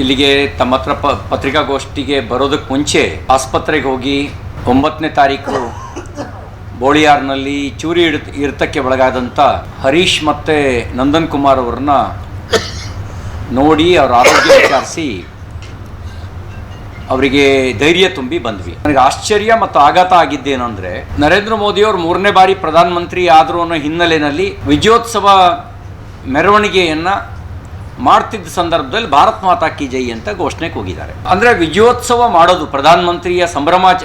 ಇಲ್ಲಿಗೆ ತಮ್ಮ ಹತ್ರ ಪ, ಪತ್ರಿಕಾಗೋಷ್ಠಿಗೆ ಬರೋದಕ್ಕೆ ಮುಂಚೆ ಆಸ್ಪತ್ರೆಗೆ ಹೋಗಿ ಒಂಬತ್ತನೇ ತಾರೀಕು ಬೋಳಿಯಾರ್ನಲ್ಲಿ ಚೂರಿ ಇಡ್, ಇರ್ತಕ್ಕೆ ಒಳಗಾದಂಥ ಹರೀಶ್ ಮತ್ತು ನಂದನ್ ಕುಮಾರ್ ಅವ್ರನ್ನ ನೋಡಿ ಅವ್ರ ಆರೋಗ್ಯ ವಿಚಾರಿಸಿ ಅವರಿಗೆ ಧೈರ್ಯ ತುಂಬಿ ಬಂದ್ವಿ. ನನಗೆ ಆಶ್ಚರ್ಯ ಮತ್ತು ಆಘಾತ ಆಗಿದ್ದೇನು ಅಂದರೆ, ನರೇಂದ್ರ ಮೋದಿಯವರು ಮೂರನೇ ಬಾರಿ ಪ್ರಧಾನಮಂತ್ರಿ ಆದರೂ ಅನ್ನೋ ಹಿನ್ನೆಲೆಯಲ್ಲಿ ವಿಜಯೋತ್ಸವ ಮೆರವಣಿಗೆಯನ್ನು ಮಾಡ್ತಿದ್ದ ಸಂದರ್ಭದಲ್ಲಿ ಭಾರತ್ ಮಾತಾ ಕಿ ಜೈ ಅಂತ ಘೋಷಣೆಗೆ ಹೋಗಿದ್ದಾರೆ ಅಂದರೆ ವಿಜಯೋತ್ಸವ ಮಾಡೋದು, ಪ್ರಧಾನಮಂತ್ರಿಯ ಸಂಭ್ರಮಾಚ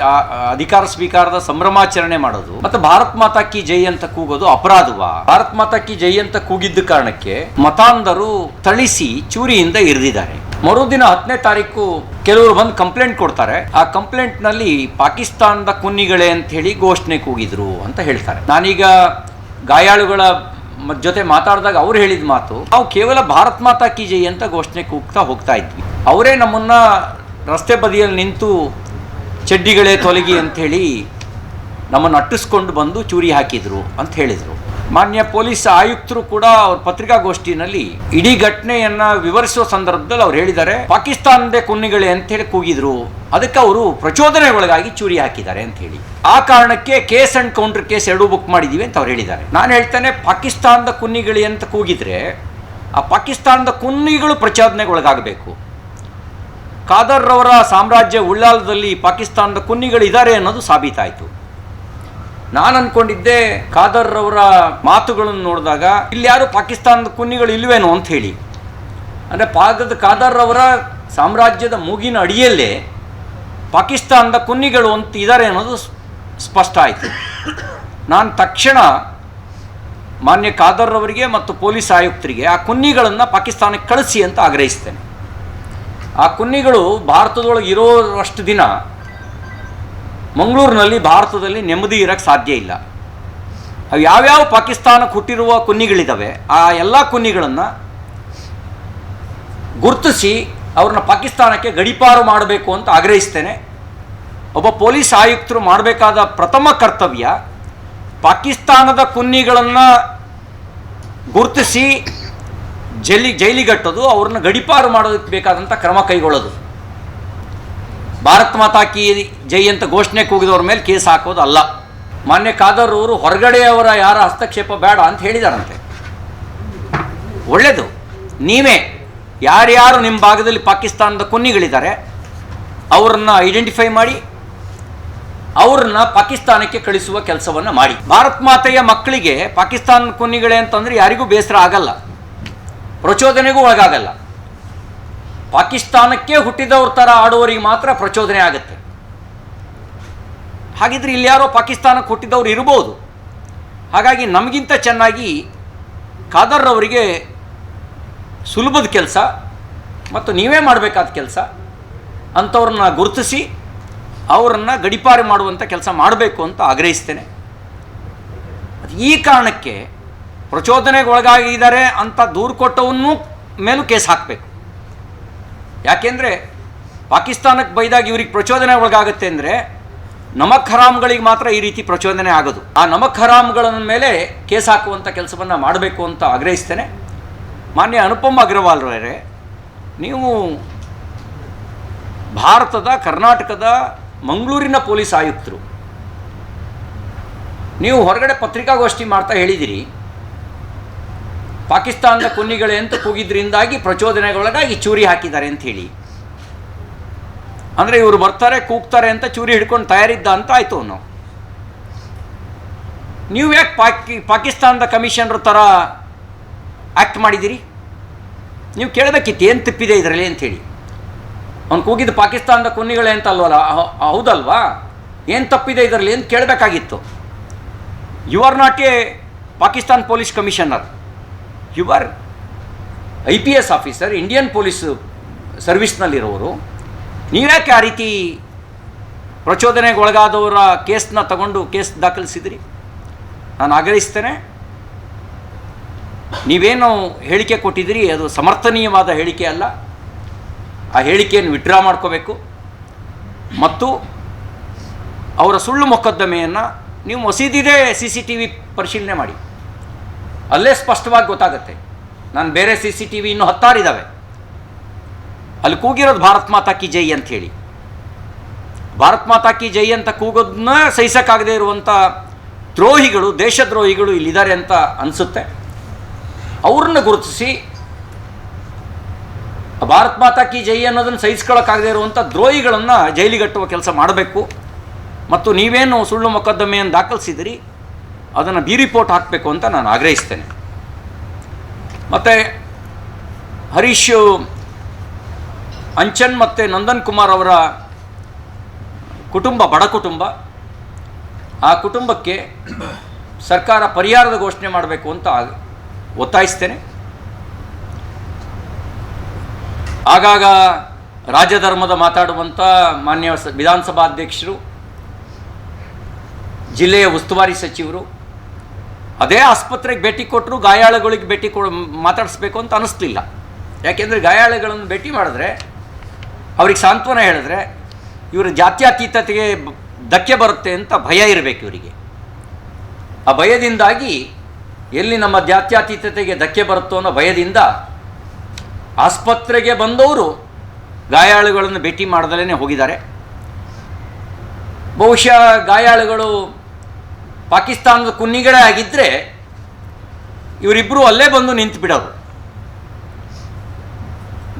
ಅಧಿಕಾರ ಸ್ವೀಕಾರದ ಸಂಭ್ರಮಾಚರಣೆ ಮಾಡೋದು, ಮತ್ತು ಭಾರತ್ ಮಾತಾ ಕಿ ಜೈ ಅಂತ ಕೂಗೋದು ಅಪರಾಧವಾ? ಭಾರತ್ ಮಾತಾ ಕಿ ಜೈ ಅಂತ ಕೂಗಿದ್ದ ಕಾರಣಕ್ಕೆ ಮತಾಂಧರು ಥಳಿಸಿ ಚೂರಿಯಿಂದ ಇರಿದಿದ್ದಾರೆ. ಮರುದಿನ ಹತ್ತನೇ ತಾರೀಕು ಕೆಲವರು ಬಂದು ಕಂಪ್ಲೇಂಟ್ ಕೊಡ್ತಾರೆ. ಆ ಕಂಪ್ಲೇಂಟ್ನಲ್ಲಿ ಪಾಕಿಸ್ತಾನದ ಕುನ್ನಿಗಳೇ ಅಂತ ಹೇಳಿ ಘೋಷಣೆ ಕೂಗಿದ್ರು ಅಂತ ಹೇಳ್ತಾರೆ. ನಾನೀಗ ಗಾಯಾಳುಗಳ ಜೊತೆ ಮಾತಾಡಿದಾಗ ಅವ್ರು ಹೇಳಿದ ಮಾತು, ನಾವು ಕೇವಲ ಭಾರತ್ ಮಾತಾ ಕಿ ಜೈ ಅಂತ ಘೋಷಣೆ ಕೂಗ್ತಾ ಹೋಗ್ತಾ ಇದ್ವಿ. ಅವರೇ ನಮ್ಮನ್ನ ರಸ್ತೆ ಬದಿಯಲ್ಲಿ ನಿಂತು ಚಡ್ಡಿಗಳೇ ತೊಲಗಿ ಹೇಳಿ ನಮ್ಮನ್ನು ಅಟ್ಟಿಸ್ಕೊಂಡು ಬಂದು ಚೂರಿ ಹಾಕಿದ್ರು ಅಂತ ಹೇಳಿದರು. ಮಾನ್ಯ ಪೊಲೀಸ್ ಆಯುಕ್ತರು ಕೂಡ ಅವ್ರ ಪತ್ರಿಕಾಗೋಷ್ಠಿನಲ್ಲಿ ಇಡೀ ಘಟನೆಯನ್ನ ವಿವರಿಸುವ ಸಂದರ್ಭದಲ್ಲಿ ಅವ್ರು ಹೇಳಿದ್ದಾರೆ. ಪಾಕಿಸ್ತಾನದ ಕುನ್ನಿಗಳೆ ಅಂತ ಹೇಳಿ ಕೂಗಿದ್ರು. ಅದಕ್ಕೆ ಅವರು ಪ್ರಚೋದನೆ ಒಳಗಾಗಿ ಚೂರಿ ಹಾಕಿದ್ದಾರೆ ಅಂತ ಹೇಳಿ. ಆ ಕಾರಣಕ್ಕೆ ಕೇಸ್ ಅಂಡ್ ಕೌಂಟರ್ ಕೇಸ್ ಎರಡೂ ಬುಕ್ ಮಾಡಿದೀವಿ ಅಂತ ಅವ್ರು ಹೇಳಿದ್ದಾರೆ. ನಾನು ಹೇಳ್ತೇನೆ, ಪಾಕಿಸ್ತಾನದ ಕುನ್ನಿಗಳಿ ಅಂತ ಕೂಗಿದ್ರೆ ಆ ಪಾಕಿಸ್ತಾನದ ಕುನ್ನಿಗಳು ಪ್ರಚೋದನೆಗೊಳಗಾಗಬೇಕು. ಖಾದರ್ ರವರ ಸಾಮ್ರಾಜ್ಯ ಉಳ್ಳಾಲದಲ್ಲಿ ಪಾಕಿಸ್ತಾನದ ಕುನ್ನಿಗಳು ಇದ್ದಾರೆ ಅನ್ನೋದು ಸಾಬೀತಾಯಿತು. ನಾನು ಅನ್ಕೊಂಡಿದ್ದೆ ಖಾದರ್ ರವರ ಮಾತುಗಳನ್ನು ನೋಡಿದಾಗ, ಇಲ್ಲಿ ಯಾರು ಪಾಕಿಸ್ತಾನದ ಕುನ್ನಿಗಳು ಇಲ್ವೇನೋ ಅಂತ ಹೇಳಿ. ಅಂದರೆ ಪಾದದ ಖಾದರ್ ರವರ ಸಾಮ್ರಾಜ್ಯದ ಮೂಗಿನ ಅಡಿಯಲ್ಲೇ ಪಾಕಿಸ್ತಾನದ ಕುನ್ನಿಗಳು ಅಂತ ಇದ್ದಾರೆ ಅನ್ನೋದು ಸ್ಪಷ್ಟ ಆಯಿತು. ನಾನು ತಕ್ಷಣ ಮಾನ್ಯ ಖಾದರ್ ಅವರಿಗೆ ಮತ್ತು ಪೊಲೀಸ್ ಆಯುಕ್ತರಿಗೆ ಆ ಕುನ್ನಿಗಳನ್ನು ಪಾಕಿಸ್ತಾನಕ್ಕೆ ಕಳಿಸಿ ಅಂತ ಆಗ್ರಹಿಸ್ತೇನೆ. ಆ ಕುನ್ನಿಗಳು ಭಾರತದೊಳಗೆ ಇರೋರಷ್ಟು ದಿನ ಮಂಗಳೂರಿನಲ್ಲಿ ಭಾರತದಲ್ಲಿ ನೆಮ್ಮದಿ ಇರೋಕ್ಕೆ ಸಾಧ್ಯ ಇಲ್ಲ. ಅವು ಯಾವ್ಯಾವ ಪಾಕಿಸ್ತಾನಕ್ಕೆ ಹುಟ್ಟಿರುವ ಕುನ್ನಿಗಳಿದ್ದಾವೆ ಆ ಎಲ್ಲ ಕುನ್ನಿಗಳನ್ನು ಗುರುತಿಸಿ ಅವ್ರನ್ನ ಪಾಕಿಸ್ತಾನಕ್ಕೆ ಗಡಿಪಾರು ಮಾಡಬೇಕು ಅಂತ ಆಗ್ರಹಿಸ್ತೇನೆ. ಒಬ್ಬ ಪೊಲೀಸ್ ಆಯುಕ್ತರು ಮಾಡಬೇಕಾದ ಪ್ರಥಮ ಕರ್ತವ್ಯ ಪಾಕಿಸ್ತಾನದ ಕುನ್ನಿಗಳನ್ನು ಗುರುತಿಸಿ ಜೈಲಿ, ಜೈಲಿಗಟ್ಟೋದು, ಅವ್ರನ್ನ ಗಡಿಪಾರು ಮಾಡೋದಕ್ಕೆ ಬೇಕಾದಂಥ ಕ್ರಮ ಕೈಗೊಳ್ಳೋದು. ಭಾರತ್ ಮಾತಾ ಕಿ ಜೈ ಅಂತ ಘೋಷಣೆ ಕೂಗಿದವ್ರ ಮೇಲೆ ಕೇಸ್ ಹಾಕೋದು ಅಲ್ಲ. ಮಾನ್ಯ ಖಾದರ್ ಅವರು ಹೊರಗಡೆಯವರ ಯಾರ ಹಸ್ತಕ್ಷೇಪ ಬೇಡ ಅಂತ ಹೇಳಿದಾರಂತೆ. ಒಳ್ಳೆಯದು ನೀವೇ ಯಾರ್ಯಾರು ನಿಮ್ಮ ಭಾಗದಲ್ಲಿ ಪಾಕಿಸ್ತಾನದ ಕುನ್ನಿಗಳಿದ್ದಾರೆ, ಅವ್ರನ್ನ ಐಡೆಂಟಿಫೈ ಮಾಡಿ, ಅವ್ರನ್ನ ಪಾಕಿಸ್ತಾನಕ್ಕೆ ಕಳಿಸುವ ಕೆಲಸವನ್ನು ಮಾಡಿ. ಭಾರತ್ ಮಾತೆಯ ಮಕ್ಕಳಿಗೆ ಪಾಕಿಸ್ತಾನ ಕುನ್ನಿಗಳೇ ಅಂತಂದ್ರೆ ಯಾರಿಗೂ ಬೇಸರ ಆಗಲ್ಲ. ಪ್ರಚೋದನೆಗೂ ಒಳಗಾಗಲ್ಲ. ಪಾಕಿಸ್ತಾನಕ್ಕೆ ಹುಟ್ಟಿದವ್ರ ಥರ ಆಡುವವರಿಗೆ ಮಾತ್ರ ಪ್ರಚೋದನೆ ಆಗುತ್ತೆ. ಹಾಗಿದ್ರೆ ಇಲ್ಲಿ ಯಾರೋ ಪಾಕಿಸ್ತಾನಕ್ಕೆ ಹುಟ್ಟಿದವ್ರು ಇರ್ಬೋದು. ಹಾಗಾಗಿ ನಮಗಿಂತ ಚೆನ್ನಾಗಿ ಖಾದರ್ ಅವರಿಗೆ ಸುಲಭದ ಕೆಲಸ ಮತ್ತು ನೀವೇ ಮಾಡಬೇಕಾದ ಕೆಲಸ ಅಂಥವ್ರನ್ನ ಗುರುತಿಸಿ ಅವರನ್ನು ಗಡಿಪಾರು ಮಾಡುವಂಥ ಕೆಲಸ ಮಾಡಬೇಕು ಅಂತ ಆಗ್ರಹಿಸ್ತೇನೆ. ಈ ಕಾರಣಕ್ಕೆ ಪ್ರಚೋದನೆಗೆ ಒಳಗಾಗಿದ್ದಾರೆ ಅಂತ ದೂರು ಕೊಟ್ಟವನ್ನೂ ಮೇಲೂ ಕೇಸ್ ಹಾಕಬೇಕು. ಯಾಕೆಂದರೆ ಪಾಕಿಸ್ತಾನಕ್ಕೆ ಬೈದಾಗ ಇವ್ರಿಗೆ ಪ್ರಚೋದನೆ ಒಳಗಾಗುತ್ತೆ ಅಂದರೆ ನಮಕ್ ಹರಾಮ್ಗಳಿಗೆ ಮಾತ್ರ ಈ ರೀತಿ ಪ್ರಚೋದನೆ ಆಗೋದು. ಆ ನಮಕ್ ಹರಾಮ್ಗಳ ಮೇಲೆ ಕೇಸ್ ಹಾಕುವಂಥ ಕೆಲಸವನ್ನು ಮಾಡಬೇಕು ಅಂತ ಆಗ್ರಹಿಸ್ತೇನೆ. ಮಾನ್ಯ ಅನುಪಮ್ ಅಗ್ರವಾಲ್ ರವರೇ, ನೀವು ಭಾರತದ, ಕರ್ನಾಟಕದ, ಮಂಗಳೂರಿನ ಪೊಲೀಸ್ ಆಯುಕ್ತರು. ನೀವು ಹೊರಗಡೆ ಪತ್ರಿಕಾಗೋಷ್ಠಿ ಮಾಡ್ತಾ ಹೇಳಿದಿರಿ. ಪಾಕಿಸ್ತಾನದ ಕುನ್ನಿಗಳೇ ಅಂತ ಕೂಗಿದ್ರಿಂದಾಗಿ ಪ್ರಚೋದನೆಗೊಳಗಾಗಿ ಚೂರಿ ಹಾಕಿದ್ದಾರೆ ಅಂತ ಹೇಳಿ. ಅಂದರೆ ಇವರು ಬರ್ತಾರೆ, ಕೂಗ್ತಾರೆ ಅಂತ ಚೂರಿ ಹಿಡ್ಕೊಂಡು ತಯಾರಿದ್ದ ಅಂತ ಆಯಿತು ಅವನು. ನೀವು ಯಾಕೆ ಪಾಕಿ, ಪಾಕಿಸ್ತಾನದ ಕಮಿಷನರ್ ಥರ ಆ್ಯಕ್ಟ್ ಮಾಡಿದ್ದೀರಿ? ನೀವು ಕೇಳಬೇಕಿತ್ತು, ಏನು ತಪ್ಪಿದೆ ಇದರಲ್ಲಿ ಅಂಥೇಳಿ ಅವ್ನು ಕೂಗಿದ್ದು ಪಾಕಿಸ್ತಾನದ ಕುನ್ನಿಗಳೇ ಅಂತ ಅಲ್ವಲ್ಲ? ಹೌದಲ್ವಾ? ಏನು ತಪ್ಪಿದೆ ಇದರಲ್ಲಿ ಅಂತ ಕೇಳಬೇಕಾಗಿತ್ತು. You are not a Pakistan police commissioner you are I P S officer, Indian police ಸರ್ವಿಸ್ನಲ್ಲಿರೋರು ನೀವ್ಯಾಕೆ ಆ ರೀತಿ ಪ್ರಚೋದನೆಗೆ ಒಳಗಾದವರ ಕೇಸ್ನ ತಗೊಂಡು ಕೇಸ್ ದಾಖಲಿಸಿದ್ರಿ? ನಾನು ಆಗ್ರಹಿಸ್ತೇನೆ. ನೀವೇನು ಹೇಳಿಕೆ ಕೊಟ್ಟಿದ್ದೀರಿ? ಅದು ಸಮರ್ಥನೀಯವಾದ ಹೇಳಿಕೆ ಅಲ್ಲ. ಆ ಹೇಳಿಕೆಯನ್ನು ವಿಡ್ರಾ ಮಾಡ್ಕೋಬೇಕು. ಮತ್ತು ಅವರ ಸುಳ್ಳು ಮೊಕದ್ದಮೆಯನ್ನು ನೀವು ಮಸೀದಿದೇ ಸಿ ಸಿ ಟಿ ವಿ ಪರಿಶೀಲನೆ ಮಾಡಿ. ಅಲ್ಲೇ ಸ್ಪಷ್ಟವಾಗಿ ಗೊತ್ತಾಗುತ್ತೆ. ನಾನು ಬೇರೆ ಸಿ ಸಿ ಟಿ ವಿ ಇನ್ನೂ ಹತ್ತಾರಿದ್ದಾವೆ ಅಲ್ಲಿ ಕೂಗಿರೋದು ಭಾರತ್ ಮಾತಾ ಕಿ ಜೈ ಅಂತ ಹೇಳಿ. ಭಾರತ್ ಮಾತಾ ಕಿ ಜೈ ಅಂತ ಕೂಗೋದನ್ನ ಸಹಿಸಕ್ಕಾಗದೇ ಇರುವಂಥ ದ್ರೋಹಿಗಳು, ದೇಶದ್ರೋಹಿಗಳು ಇಲ್ಲಿದ್ದಾರೆ ಅಂತ ಅನಿಸುತ್ತೆ. ಅವ್ರನ್ನ ಗುರುತಿಸಿ ಭಾರತ್ ಮಾತಾ ಕಿ ಜೈ ಅನ್ನೋದನ್ನು ಸಹಿಸ್ಕೊಳ್ಳೋಕ್ಕಾಗದೇ ಇರುವಂಥ ದ್ರೋಹಿಗಳನ್ನು ಜೈಲಿಗಟ್ಟುವ ಕೆಲಸ ಮಾಡಬೇಕು. ಮತ್ತು ನೀವೇನು ಸುಳ್ಳು ಮೊಕದ್ದಮೆಯನ್ನು ದಾಖಲಿಸಿದಿರಿ ಅದನ್ನು ಬಿ ರಿಪೋರ್ಟ್ ಹಾಕಬೇಕು ಅಂತ ನಾನು ಆಗ್ರಹಿಸ್ತೇನೆ. ಮತ್ತು ಹರೀಶ್ ಅಂಚನ್ ಮತ್ತು ನಂದನ್ ಕುಮಾರ್ ಅವರ ಕುಟುಂಬ, ಬಡ ಕುಟುಂಬ, ಆ ಕುಟುಂಬಕ್ಕೆ ಸರ್ಕಾರ ಪರಿಹಾರದ ಘೋಷಣೆ ಮಾಡಬೇಕು ಅಂತ ಒತ್ತಾಯಿಸ್ತೇನೆ. ಆಗಾಗ ರಾಜಧರ್ಮದ ಮಾತಾಡುವಂಥ ಮಾನ್ಯ ವಿಧಾನಸಭಾ ವಿಧಾನಸಭಾಧ್ಯಕ್ಷರು, ಜಿಲ್ಲೆಯ ಉಸ್ತುವಾರಿ ಸಚಿವರು ಅದೇ ಆಸ್ಪತ್ರೆಗೆ ಭೇಟಿ ಕೊಟ್ಟರು ಗಾಯಾಳುಗಳಿಗೆ ಭೇಟಿ ಕೊ ಮಾತಾಡಿಸ್ಬೇಕು ಅಂತ ಅನ್ನಿಸ್ಲಿಲ್ಲ ಯಾಕೆಂದರೆ ಗಾಯಾಳುಗಳನ್ನು ಭೇಟಿ ಮಾಡಿದ್ರೆ ಅವ್ರಿಗೆ ಸಾಂತ್ವನ ಹೇಳಿದ್ರೆ ಇವರ ಜಾತ್ಯಾತೀತತೆಗೆ ಧಕ್ಕೆ ಬರುತ್ತೆ ಅಂತ ಭಯ ಇರಬೇಕು ಇವರಿಗೆ. ಆ ಭಯದಿಂದಾಗಿ ಎಲ್ಲಿ ನಮ್ಮ ಜಾತ್ಯಾತೀತತೆಗೆ ಧಕ್ಕೆ ಬರುತ್ತೋ ಅನ್ನೋ ಭಯದಿಂದ ಆಸ್ಪತ್ರೆಗೆ ಬಂದವರು ಗಾಯಾಳುಗಳನ್ನು ಭೇಟಿ ಮಾಡ್ದಲೇ ಹೋಗಿದ್ದಾರೆ. ಬಹುಶಃ ಗಾಯಾಳುಗಳು ಪಾಕಿಸ್ತಾನದ ಕುನ್ನಿಗಳೇ ಆಗಿದ್ದರೆ ಇವರಿಬ್ಬರು ಅಲ್ಲೇ ಬಂದು ನಿಂತು ಬಿಡೋರು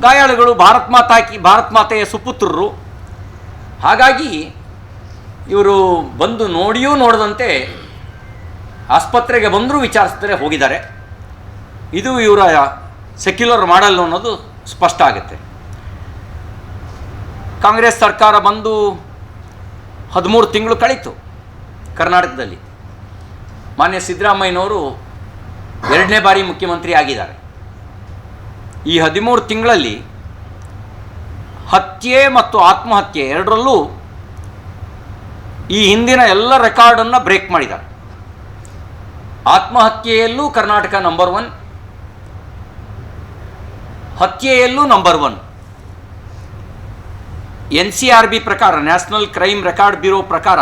ಗಾಯಾಳುಗಳು ಭಾರತ್ ಮಾತಾಕಿ, ಭಾರತ್ ಮಾತೆಯ ಸುಪುತ್ರರು. ಹಾಗಾಗಿ ಇವರು ಬಂದು ನೋಡಿಯೂ ನೋಡದಂತೆ ಆಸ್ಪತ್ರೆಗೆ ಬಂದರೂ ವಿಚಾರಿಸಿದ್ರೆ ಹೋಗಿದ್ದಾರೆ. ಇದು ಇವರ ಸೆಕ್ಯುಲರ್ ಮಾಡಲ್ ಅನ್ನೋದು ಸ್ಪಷ್ಟ ಆಗುತ್ತೆ. ಕಾಂಗ್ರೆಸ್ ಸರ್ಕಾರ ಬಂದು ಹದಿಮೂರು ತಿಂಗಳು ಕಳೀತು ಕರ್ನಾಟಕದಲ್ಲಿ. ಮಾನ್ಯ ಸಿದ್ದರಾಮಯ್ಯನವರು ಎರಡನೇ ಬಾರಿ ಮುಖ್ಯಮಂತ್ರಿ ಆಗಿದ್ದಾರೆ. ಈ ಹದಿಮೂರು ತಿಂಗಳಲ್ಲಿ ಹತ್ಯೆ ಮತ್ತು ಆತ್ಮಹತ್ಯೆ ಎರಡರಲ್ಲೂ ಈ ಹಿಂದಿನ ಎಲ್ಲ ರೆಕಾರ್ಡನ್ನು ಬ್ರೇಕ್ ಮಾಡಿದ್ದಾರೆ. ಆತ್ಮಹತ್ಯೆಯಲ್ಲೂ Karnataka number one, ಹತ್ಯೆಯಲ್ಲೂ number one. N C R B ಪ್ರಕಾರ, ನ್ಯಾಷನಲ್ ಕ್ರೈಮ್ ರೆಕಾರ್ಡ್ ಬ್ಯೂರೋ ಪ್ರಕಾರ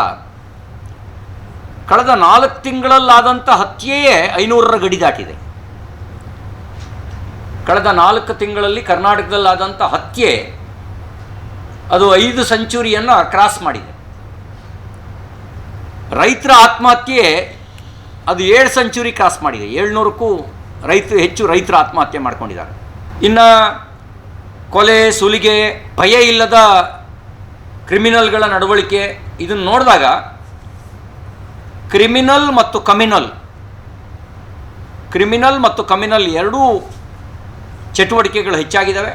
ಕಳೆದ ನಾಲ್ಕು ತಿಂಗಳಲ್ಲಾದಂಥ ಹತ್ಯೆಯೇ ಐನೂರರ ಗಡಿ ದಾಟಿದೆ. ಕಳೆದ ನಾಲ್ಕು ತಿಂಗಳಲ್ಲಿ ಕರ್ನಾಟಕದಲ್ಲಾದಂಥ ಹತ್ಯೆ ಅದು ಐದು ಸೆಂಚುರಿಯನ್ನು ಕ್ರಾಸ್ ಮಾಡಿದೆ. ರೈತರ ಆತ್ಮಹತ್ಯೆ ಅದು ಏಳು ಸೆಂಚುರಿ ಕ್ರಾಸ್ ಮಾಡಿದೆ. ಏಳ್ನೂರಕ್ಕೂ ರೈತರು ಹೆಚ್ಚು ರೈತರ ಆತ್ಮಹತ್ಯೆ ಮಾಡ್ಕೊಂಡಿದ್ದಾರೆ. ಇನ್ನು ಕೊಲೆ, ಸುಲಿಗೆ ಭಯ ಇಲ್ಲದ ಕ್ರಿಮಿನಲ್ಗಳ ನಡವಳಿಕೆ ಇದನ್ನು ನೋಡಿದಾಗ ಕ್ರಿಮಿನಲ್ ಮತ್ತು ಕಮಿನಲ್ ಕ್ರಿಮಿನಲ್ ಮತ್ತು ಕಮಿನಲ್ ಎರಡೂ ಚಟುವಟಿಕೆಗಳು ಹೆಚ್ಚಾಗಿದ್ದಾವೆ.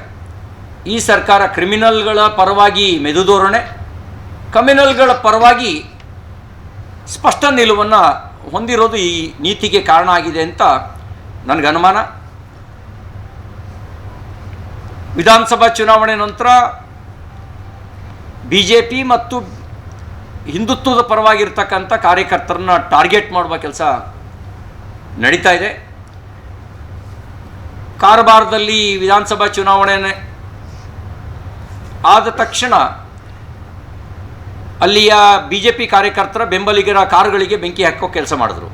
ಈ ಸರ್ಕಾರ ಕ್ರಿಮಿನಲ್ಗಳ ಪರವಾಗಿ ಮೆದುಧೋರಣೆ ಕಮಿನಲ್ಗಳ ಪರವಾಗಿ ಸ್ಪಷ್ಟ ನಿಲುವನ್ನು ಹೊಂದಿರೋದು ಈ ನೀತಿಗೆ ಕಾರಣ ಆಗಿದೆ ಅಂತ ನನಗೆ ಅನುಮಾನ. ವಿಧಾನಸಭಾ ಚುನಾವಣೆ ನಂತರ ಬಿ ಜೆ ಪಿ ಮತ್ತು ಹಿಂದುತ್ವದ ಪರವಾಗಿರ್ತಕ್ಕಂಥ ಕಾರ್ಯಕರ್ತರನ್ನ ಟಾರ್ಗೆಟ್ ಮಾಡುವ ಕೆಲಸ ನಡೀತಾ ಇದೆ. ಕಾರವಾರದಲ್ಲಿ ವಿಧಾನಸಭಾ ಚುನಾವಣೆ ಆದ ತಕ್ಷಣ ಅಲ್ಲಿಯ ಬಿ ಜೆ ಪಿ ಕಾರ್ಯಕರ್ತರ ಬೆಂಬಲಿಗರ ಕಾರುಗಳಿಗೆ ಬೆಂಕಿ ಹಾಕೋ ಕೆಲಸ ಮಾಡಿದ್ರು.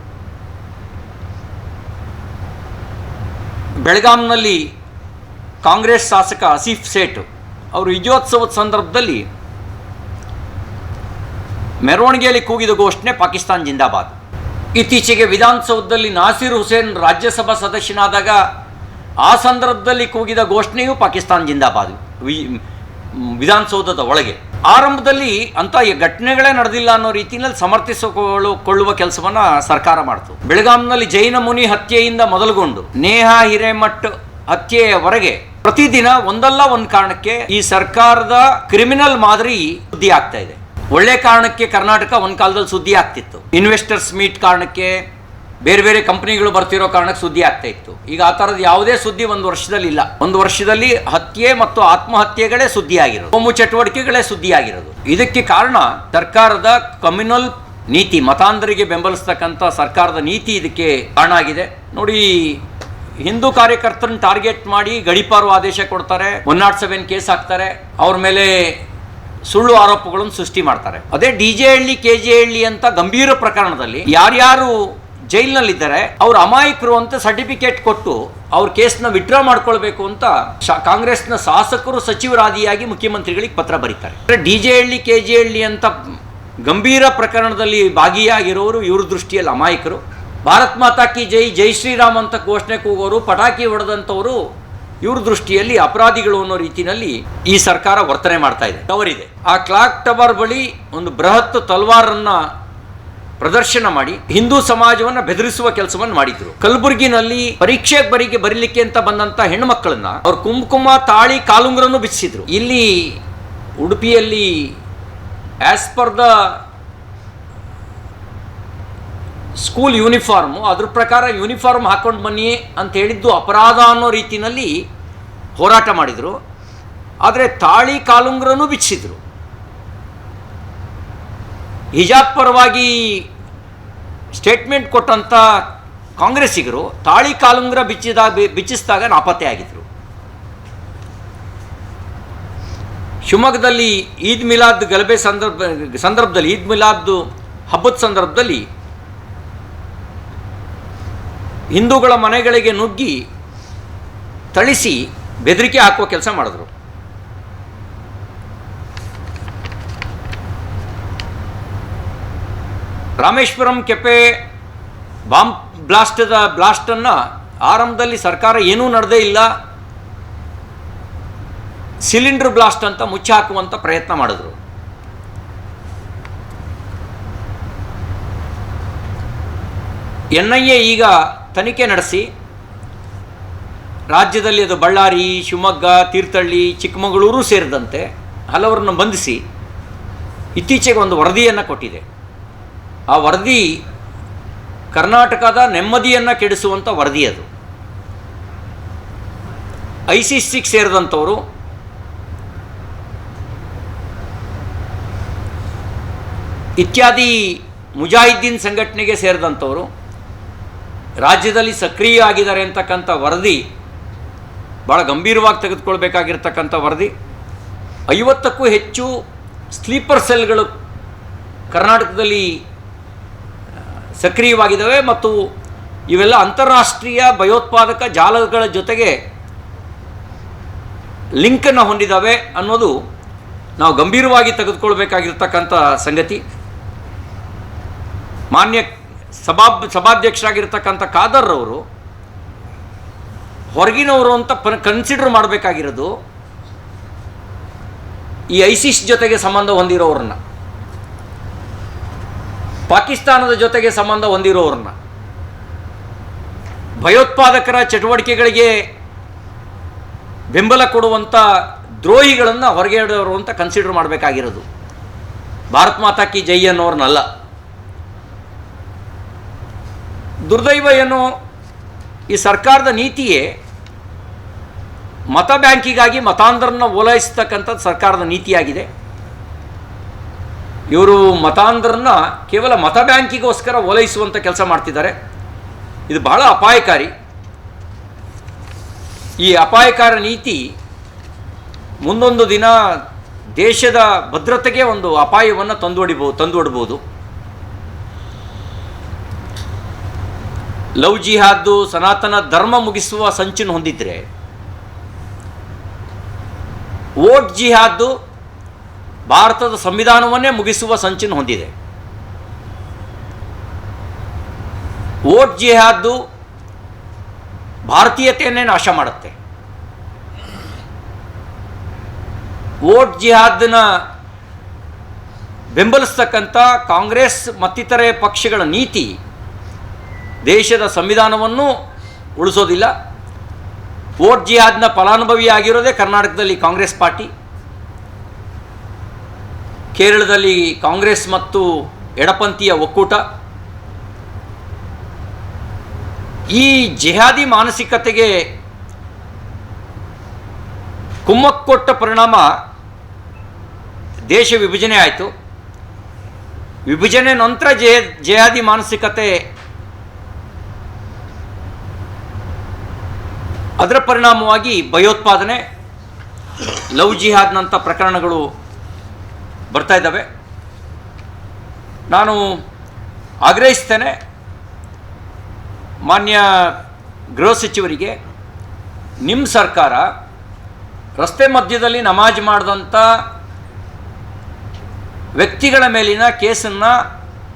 ಬೆಳಗಾಂನಲ್ಲಿ ಕಾಂಗ್ರೆಸ್ ಶಾಸಕ ಆಸೀಫ್ ಸೇಠ್ ಅವರು ವಿಜಯೋತ್ಸವದ ಸಂದರ್ಭದಲ್ಲಿ ಮೆರವಣಿಗೆಯಲ್ಲಿ ಕೂಗಿದ ಘೋಷಣೆ ಪಾಕಿಸ್ತಾನ್ ಜಿಂದಾಬಾದ್. ಇತ್ತೀಚೆಗೆ ವಿಧಾನಸೌಧದಲ್ಲಿ ನಾಸಿರ್ ಹುಸೇನ್ ರಾಜ್ಯಸಭಾ ಸದಸ್ಯನಾದಾಗ ಆ ಸಂದರ್ಭದಲ್ಲಿ ಕೂಗಿದ ಘೋಷಣೆಯು ಪಾಕಿಸ್ತಾನ್ ಜಿಂದಾಬಾದ್. ವಿ- ವಿಧಾನಸೌಧದ ಒಳಗೆ. ಆರಂಭದಲ್ಲಿ ಅಂತ ಈ ಘಟನೆಗಳೇ ನಡೆದಿಲ್ಲ ಅನ್ನೋ ರೀತಿಯಲ್ಲಿ ಸಮರ್ಥಿಸಿಕೊಳ್ಳು ಕೊಳ್ಳುವ ಕೆಲಸವನ್ನ ಸರ್ಕಾರ ಮಾಡ್ತು. ಬೆಳಗಾಂನಲ್ಲಿ ಜೈನ ಮುನಿ ಹತ್ಯೆಯಿಂದ ಮೊದಲುಗೊಂಡು ನೇಹಾ ಹಿರೇಮಠ್ ಹತ್ಯೆಯವರೆಗೆ ಪ್ರತಿದಿನ ಒಂದಲ್ಲ ಒಂದು ಕಾರಣಕ್ಕೆ ಈ ಸರ್ಕಾರದ ಕ್ರಿಮಿನಲ್ ಮಾದರಿ ಸುದ್ದಿ ಆಗ್ತಾ ಇದೆ. ಒಳ್ಳೆ ಕಾರಣಕ್ಕೆ ಕರ್ನಾಟಕ ಒಂದು ಕಾಲದಲ್ಲಿ ಸುದ್ದಿ ಆಗ್ತಿತ್ತು. ಇನ್ವೆಸ್ಟರ್ಸ್ ಮೀಟ್ ಕಾರಣಕ್ಕೆ ಬೇರೆ ಬೇರೆ ಕಂಪ್ನಿಗಳು ಬರ್ತಿರೋ ಕಾರಣಕ್ಕೆ ಸುದ್ದಿ ಆಗ್ತಾ ಇತ್ತು. ಈಗ ಆ ಥರದ ಯಾವುದೇ ಸುದ್ದಿ ಒಂದು ವರ್ಷದಲ್ಲಿ ಇಲ್ಲ. ಒಂದು ವರ್ಷದಲ್ಲಿ ಹತ್ಯೆ ಮತ್ತು ಆತ್ಮಹತ್ಯೆಗಳೇ ಸುದ್ದಿ ಆಗಿರೋದು ಕೋಮು ಚಟುವಟಿಕೆಗಳೇ ಸುದ್ದಿ ಆಗಿರೋದು ಇದಕ್ಕೆ ಕಾರಣ ಸರ್ಕಾರದ ಕಮ್ಯುನಲ್ ನೀತಿ, ಮತಾಂಧರಿಗೆ ಬೆಂಬಲಿಸ್ತಕ್ಕಂಥ ಸರ್ಕಾರದ ನೀತಿ ಇದಕ್ಕೆ ಕಾರಣ ಆಗಿದೆ. ನೋಡಿ, ಹಿಂದೂ ಕಾರ್ಯಕರ್ತರನ್ನ ಟಾರ್ಗೆಟ್ ಮಾಡಿ ಗಡಿಪಾರು ಆದೇಶ ಕೊಡ್ತಾರೆ ಒನ್ ನಾಟ್ ಸೆವೆನ್ ಕೇಸ್ ಹಾಕ್ತಾರೆ, ಅವ್ರ ಮೇಲೆ ಸುಳ್ಳು ಆರೋಪಗಳನ್ನು ಸೃಷ್ಟಿ ಮಾಡ್ತಾರೆ. ಅದೇ D J Halli, K J Halli ಅಂತ ಗಂಭೀರ ಪ್ರಕರಣದಲ್ಲಿ ಯಾರ್ಯಾರು ಜೈಲಿನಲ್ಲಿದ್ದಾರೆ, ಅವ್ರು ಅಮಾಯಕರು ಅಂತ ಸರ್ಟಿಫಿಕೇಟ್ ಕೊಟ್ಟು ಅವ್ರ ಕೇಸ್ನ ವಿಡ್ರಾ ಮಾಡ್ಕೊಳ್ಬೇಕು ಅಂತ ಕಾಂಗ್ರೆಸ್ನ ಶಾಸಕರು ಸಚಿವರಾದಿಯಾಗಿ ಮುಖ್ಯಮಂತ್ರಿಗಳಿಗೆ ಪತ್ರ ಬರೀತಾರೆ. D J Halli, K J Halli ಅಂತ ಗಂಭೀರ ಪ್ರಕರಣದಲ್ಲಿ ಭಾಗಿಯಾಗಿರೋರು ಇವ್ರ ದೃಷ್ಟಿಯಲ್ಲಿ ಅಮಾಯಕರು. ಭಾರತ್ ಮಾತಾ ಕಿ ಜೈ ಜೈ ಶ್ರೀರಾಮ್ ಅಂತ ಘೋಷಣೆ ಕೂಗೋರು, ಪಟಾಕಿ ಹೊಡೆದಂಥವರು ಇವ್ರ ದೃಷ್ಟಿಯಲ್ಲಿ ಅಪರಾಧಿಗಳು ಅನ್ನೋ ರೀತಿಯಲ್ಲಿ ಈ ಸರ್ಕಾರ ವರ್ತನೆ ಮಾಡ್ತಾ ಇದೆ. ಟವರ್ ಇದೆ. ಆ ಕ್ಲಾಕ್ ಟವರ್ ಬಳಿ ಒಂದು ಬೃಹತ್ ತಲ್ವಾರನ್ನ ಪ್ರದರ್ಶನ ಮಾಡಿ ಹಿಂದೂ ಸಮಾಜವನ್ನ ಬೆದರಿಸುವ ಕೆಲಸವನ್ನು ಮಾಡಿದ್ರು. ಕಲಬುರಗಿನಲ್ಲಿ ಪರೀಕ್ಷೆ ಬರಿಗೆ ಬರೀಲಿಕ್ಕೆ ಅಂತ ಬಂದಂತ ಹೆಣ್ಮಕ್ಳನ್ನ ಅವ್ರು ಕುಂಕುಮ ತಾಳಿ ಕಾಲುಂಗ್ರನ್ನು ಬಿಚ್ಚಿಸಿದ್ರು. ಇಲ್ಲಿ ಉಡುಪಿಯಲ್ಲಿ as per the school uniform ಅದ್ರ ಪ್ರಕಾರ ಯೂನಿಫಾರ್ಮ್ ಹಾಕ್ಕೊಂಡು ಬನ್ನಿ ಅಂತ ಹೇಳಿದ್ದು ಅಪರಾಧ ಅನ್ನೋ ರೀತಿಯಲ್ಲಿ ಹೋರಾಟ ಮಾಡಿದರು. ಆದರೆ ತಾಳಿ ಕಾಲುಂಗ್ರನೂ ಬಿಚ್ಚಿದ್ರು. ಹಿಜಾಬ್ ಪರವಾಗಿ ಸ್ಟೇಟ್ಮೆಂಟ್ ಕೊಟ್ಟಂಥ ಕಾಂಗ್ರೆಸ್ಸಿಗರು ತಾಳಿ ಕಾಲುಂಗ್ರ ಬಿಚ್ಚಿದಾಗ ಬಿಚ್ಚಿಸಿದಾಗ ಆಗಿದ್ರು. ಶಿವಮೊಗ್ಗದಲ್ಲಿ ಈದ್ ಮಿಲಾದ್ ಗಲಭೆ ಸಂದರ್ಭ, ಸಂದರ್ಭದಲ್ಲಿ, ಈದ್ ಮಿಲಾದ್ ಹಬ್ಬದ ಸಂದರ್ಭದಲ್ಲಿ ಹಿಂದೂಗಳ ಮನೆಗಳಿಗೆ ನುಗ್ಗಿ ಥಳಿಸಿ ಬೆದರಿಕೆ ಹಾಕುವ ಕೆಲಸ ಮಾಡಿದ್ರು. ರಾಮೇಶ್ವರಂ ಕೆಪೆ ಬಾಂಬ್ ಬ್ಲಾಸ್ಟದ ಬ್ಲಾಸ್ಟನ್ನು ಆರಂಭದಲ್ಲಿ ಸರ್ಕಾರ ಏನೂ ನಡೆದೇ ಇಲ್ಲ. ಸಿಲಿಂಡರ್ ಬ್ಲಾಸ್ಟ್ ಅಂತ ಮುಚ್ಚಿ ಹಾಕುವಂಥ ಪ್ರಯತ್ನ ಮಾಡಿದ್ರು. ಎನ್ ಐ ಎ ಈಗ ತನಿಖೆ ನಡೆಸಿ, ರಾಜ್ಯದಲ್ಲಿ ಅದು ಬಳ್ಳಾರಿ, ಶಿವಮೊಗ್ಗ, ತೀರ್ಥಹಳ್ಳಿ, ಚಿಕ್ಕಮಗಳೂರು ಸೇರಿದಂತೆ ಹಲವರನ್ನು ಬಂಧಿಸಿ ಇತ್ತೀಚೆಗೆ ಒಂದು ವರದಿಯನ್ನು ಕೊಟ್ಟಿದೆ. ಆ ವರದಿ ಕರ್ನಾಟಕದ ನೆಮ್ಮದಿಯನ್ನು ಕೆಡಿಸುವಂಥ ವರದಿ ಅದು. ಐ ಸಿ ಸಿಗೆ ಸೇರಿದಂಥವರು ಇತ್ಯಾದಿ ಮುಜಾಹಿದ್ದೀನ್ ಸಂಘಟನೆಗೆ ಸೇರಿದಂಥವರು ರಾಜ್ಯದಲ್ಲಿ ಸಕ್ರಿಯ ಆಗಿದ್ದಾರೆ ಅಂತಕ್ಕಂಥ ವರದಿ ಭಾಳ ಗಂಭೀರವಾಗಿ ತೆಗೆದುಕೊಳ್ಬೇಕಾಗಿರ್ತಕ್ಕಂಥ ವರದಿ. ಐವತ್ತಕ್ಕೂ ಹೆಚ್ಚು ಸ್ಲೀಪರ್ ಸೆಲ್ಗಳು ಕರ್ನಾಟಕದಲ್ಲಿ ಸಕ್ರಿಯವಾಗಿದ್ದಾವೆ ಮತ್ತು ಇವೆಲ್ಲ ಅಂತಾರಾಷ್ಟ್ರೀಯ ಭಯೋತ್ಪಾದಕ ಜಾಲಗಳ ಜೊತೆಗೆ ಲಿಂಕನ್ನು ಹೊಂದಿದ್ದಾವೆ ಅನ್ನೋದು ನಾವು ಗಂಭೀರವಾಗಿ ತೆಗೆದುಕೊಳ್ಬೇಕಾಗಿರ್ತಕ್ಕಂಥ ಸಂಗತಿ. ಮಾನ್ಯ ಸಭಾ ಸಭಾಧ್ಯಕ್ಷರಾಗಿರ್ತಕ್ಕಂಥ ಖಾದರ್ ಅವರು ಹೊರಗಿನವರು ಅಂತ ಪ ಕನ್ಸಿಡರ್ ಮಾಡಬೇಕಾಗಿರೋದು ಈ ಐಸಿಸ್ ಜೊತೆಗೆ ಸಂಬಂಧ ಹೊಂದಿರೋರನ್ನ ಪಾಕಿಸ್ತಾನದ ಜೊತೆಗೆ ಸಂಬಂಧ ಹೊಂದಿರೋರನ್ನ ಭಯೋತ್ಪಾದಕರ ಚಟುವಟಿಕೆಗಳಿಗೆ ಬೆಂಬಲ ಕೊಡುವಂಥ ದ್ರೋಹಿಗಳನ್ನು ಹೊರಗೆ ಅಂತ ಕನ್ಸಿಡರ್ ಮಾಡಬೇಕಾಗಿರೋದು. ಭಾರತ್ ಮಾತಾ ಕಿ ಜೈ ಅನ್ನೋರ್ನಲ್ಲ. ದುರ್ದೈವ ಏನು ಈ ಸರ್ಕಾರದ ನೀತಿಯೇ ಮತ ಬ್ಯಾಂಕಿಗಾಗಿ ಮತಾಂಧರನ್ನ ಓಲೈಸ್ತಕ್ಕಂಥದ್ದು ಸರ್ಕಾರದ ನೀತಿಯಾಗಿದೆ. ಇವರು ಮತಾಂಧರನ್ನ ಕೇವಲ ಮತ ಬ್ಯಾಂಕಿಗೋಸ್ಕರ ಓಲೈಸುವಂಥ ಕೆಲಸ ಮಾಡ್ತಿದ್ದಾರೆ. ಇದು ಬಹಳ ಅಪಾಯಕಾರಿ. ಈ ಅಪಾಯಕಾರ ನೀತಿ ಮುಂದೊಂದು ದಿನ ದೇಶದ ಭದ್ರತೆಗೆ ಒಂದು ಅಪಾಯವನ್ನು ತಂದೊಡಿಬೋದು ತಂದೊಡ್ಬೋದು. ಲವ್ ಜಿಹಾದ್ದು ಸನಾತನ ಧರ್ಮ ಮುಗಿಸುವ ಸಂಚನ್ನು ಹೊಂದಿದ್ರೆ, ವೋಟ್ ಜಿಹಾದ್ದು ಭಾರತದ ಸಂವಿಧಾನವನ್ನೇ ಮುಗಿಸುವ ಸಂಚನ್ನು ಹೊಂದಿದೆ. ವೋಟ್ ಜಿಹಾದ್ದು ಭಾರತೀಯತೆಯನ್ನೇ ನಾಶ ಮಾಡುತ್ತೆ. ವೋಟ್ ಜಿಹಾದ್ನ ಬೆಂಬಲಿಸ್ತಕ್ಕಂಥ ಕಾಂಗ್ರೆಸ್ ಮತ್ತಿತರೆ ಪಕ್ಷಗಳ ನೀತಿ ದೇಶದ ಸಂವಿಧಾನವನ್ನು ಉಳಿಸೋದಿಲ್ಲ. ವೋಟ್ ಜಿಹಾದ್ನ ಫಲಾನುಭವಿ ಆಗಿರೋದೇ ಕರ್ನಾಟಕದಲ್ಲಿ ಕಾಂಗ್ರೆಸ್ ಪಾರ್ಟಿ. ಕೇರಳದಲ್ಲಿ ಕಾಂಗ್ರೆಸ್ ಮತ್ತು ಎಡಪಂಥೀಯ ಒಕ್ಕೂಟ. ಈ ಜಿಹಾದಿ ಮಾನಸಿಕತೆಗೆ ಕುಮ್ಮಕ್ಕೊಟ್ಟ ಪರಿಣಾಮ ದೇಶ ವಿಭಜನೆ ಆಯಿತು. ವಿಭಜನೆ ನಂತರ ಜೆ, ಜಿಹಾದಿ ಮಾನಸಿಕತೆ ಅದರ ಪರಿಣಾಮವಾಗಿ ಭಯೋತ್ಪಾದನೆ, ಲವ್ ಜಿಹಾದ್ನಂಥ ಪ್ರಕರಣಗಳು ಬರ್ತಾ ಇದ್ದಾವೆ. ನಾನು ಆಗ್ರಹಿಸ್ತೇನೆ ಮಾನ್ಯ ಗೃಹ ಸಚಿವರಿಗೆ ನಿಮ್ಮ ಸರ್ಕಾರ ರಸ್ತೆ ಮಧ್ಯದಲ್ಲಿ ನಮಾಜ್ ಮಾಡಿದಂಥ ವ್ಯಕ್ತಿಗಳ ಮೇಲಿನ ಕೇಸನ್ನು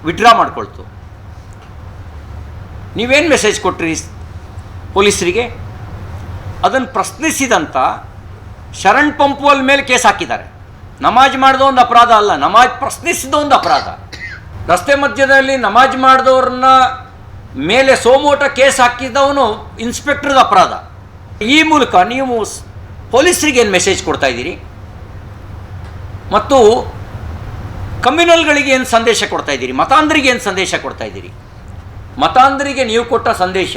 ವಿಡ್ರಾ ಮಾಡಿಕೊಳ್ತು. ನೀವೇನು ಮೆಸೇಜ್ ಕೊಟ್ರಿ ಪೊಲೀಸರಿಗೆ? ಅದನ್ನು ಪ್ರಶ್ನಿಸಿದಂಥ ಶರಣ್ ಪಂಪುವಲ್ ಮೇಲೆ ಕೇಸ್ ಹಾಕಿದ್ದಾರೆ. ನಮಾಜ್ ಮಾಡಿದ ಒಂದು ಅಪರಾಧ ಅಲ್ಲ, ನಮಾಜ್ ಪ್ರಶ್ನಿಸಿದ ಒಂದು ಅಪರಾಧ. ರಸ್ತೆ ಮಧ್ಯದಲ್ಲಿ ನಮಾಜ್ ಮಾಡಿದವ್ರನ್ನ ಮೇಲೆ ಸೋಮೋಟ ಕೇಸ್ ಹಾಕಿದವನು ಇನ್ಸ್ಪೆಕ್ಟರ್ದ ಅಪರಾಧ. ಈ ಮೂಲಕ ನೀವು ಪೊಲೀಸರಿಗೆ ಏನು ಮೆಸೇಜ್ ಕೊಡ್ತಾ ಇದ್ದೀರಿ? ಮತ್ತು ಕಮ್ಯುನಲ್ಗಳಿಗೆ ಏನು ಸಂದೇಶ ಕೊಡ್ತಾ ಇದ್ದೀರಿ? ಮತಾಂಧರಿಗೆ ಏನು ಸಂದೇಶ ಕೊಡ್ತಾ ಇದ್ದೀರಿ? ಮತಾಂಧರಿಗೆ ನೀವು ಕೊಟ್ಟ ಸಂದೇಶ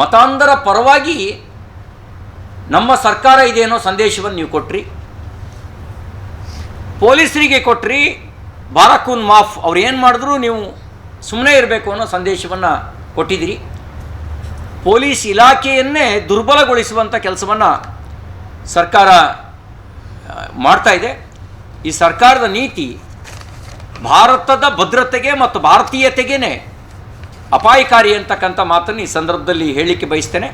ಮತಾಂಧರ ಪರವಾಗಿ ನಮ್ಮ ಸರ್ಕಾರ ಇದೆ ಅನ್ನೋ ಸಂದೇಶವನ್ನು ನೀವು ಕೊಟ್ರಿ. ಪೊಲೀಸರಿಗೆ ಕೊಟ್ರಿ, ಬಾರಕೂನ್ ಮಾಫ್, ಅವ್ರು ಏನು ಮಾಡಿದ್ರು ನೀವು ಸುಮ್ಮನೆ ಇರಬೇಕು ಅನ್ನೋ ಸಂದೇಶವನ್ನು ಕೊಟ್ಟಿದ್ದೀರಿ. ಪೊಲೀಸ್ ಇಲಾಖೆಯನ್ನೇ ದುರ್ಬಲಗೊಳಿಸುವಂಥ ಕೆಲಸವನ್ನು ಸರ್ಕಾರ ಮಾಡ್ತಾ ಇದೆ. ಈ ಸರ್ಕಾರದ ನೀತಿ ಭಾರತದ ಭದ್ರತೆಗೆ ಮತ್ತು ಭಾರತೀಯತೆಗೇ ಅಪಾಯಕಾರಿ ಅಂತಕ್ಕಂಥ ಮಾತನ್ನು ಈ ಸಂದರ್ಭದಲ್ಲಿ ಹೇಳಲಿಕ್ಕೆ ಬಯಸ್ತೇನೆ.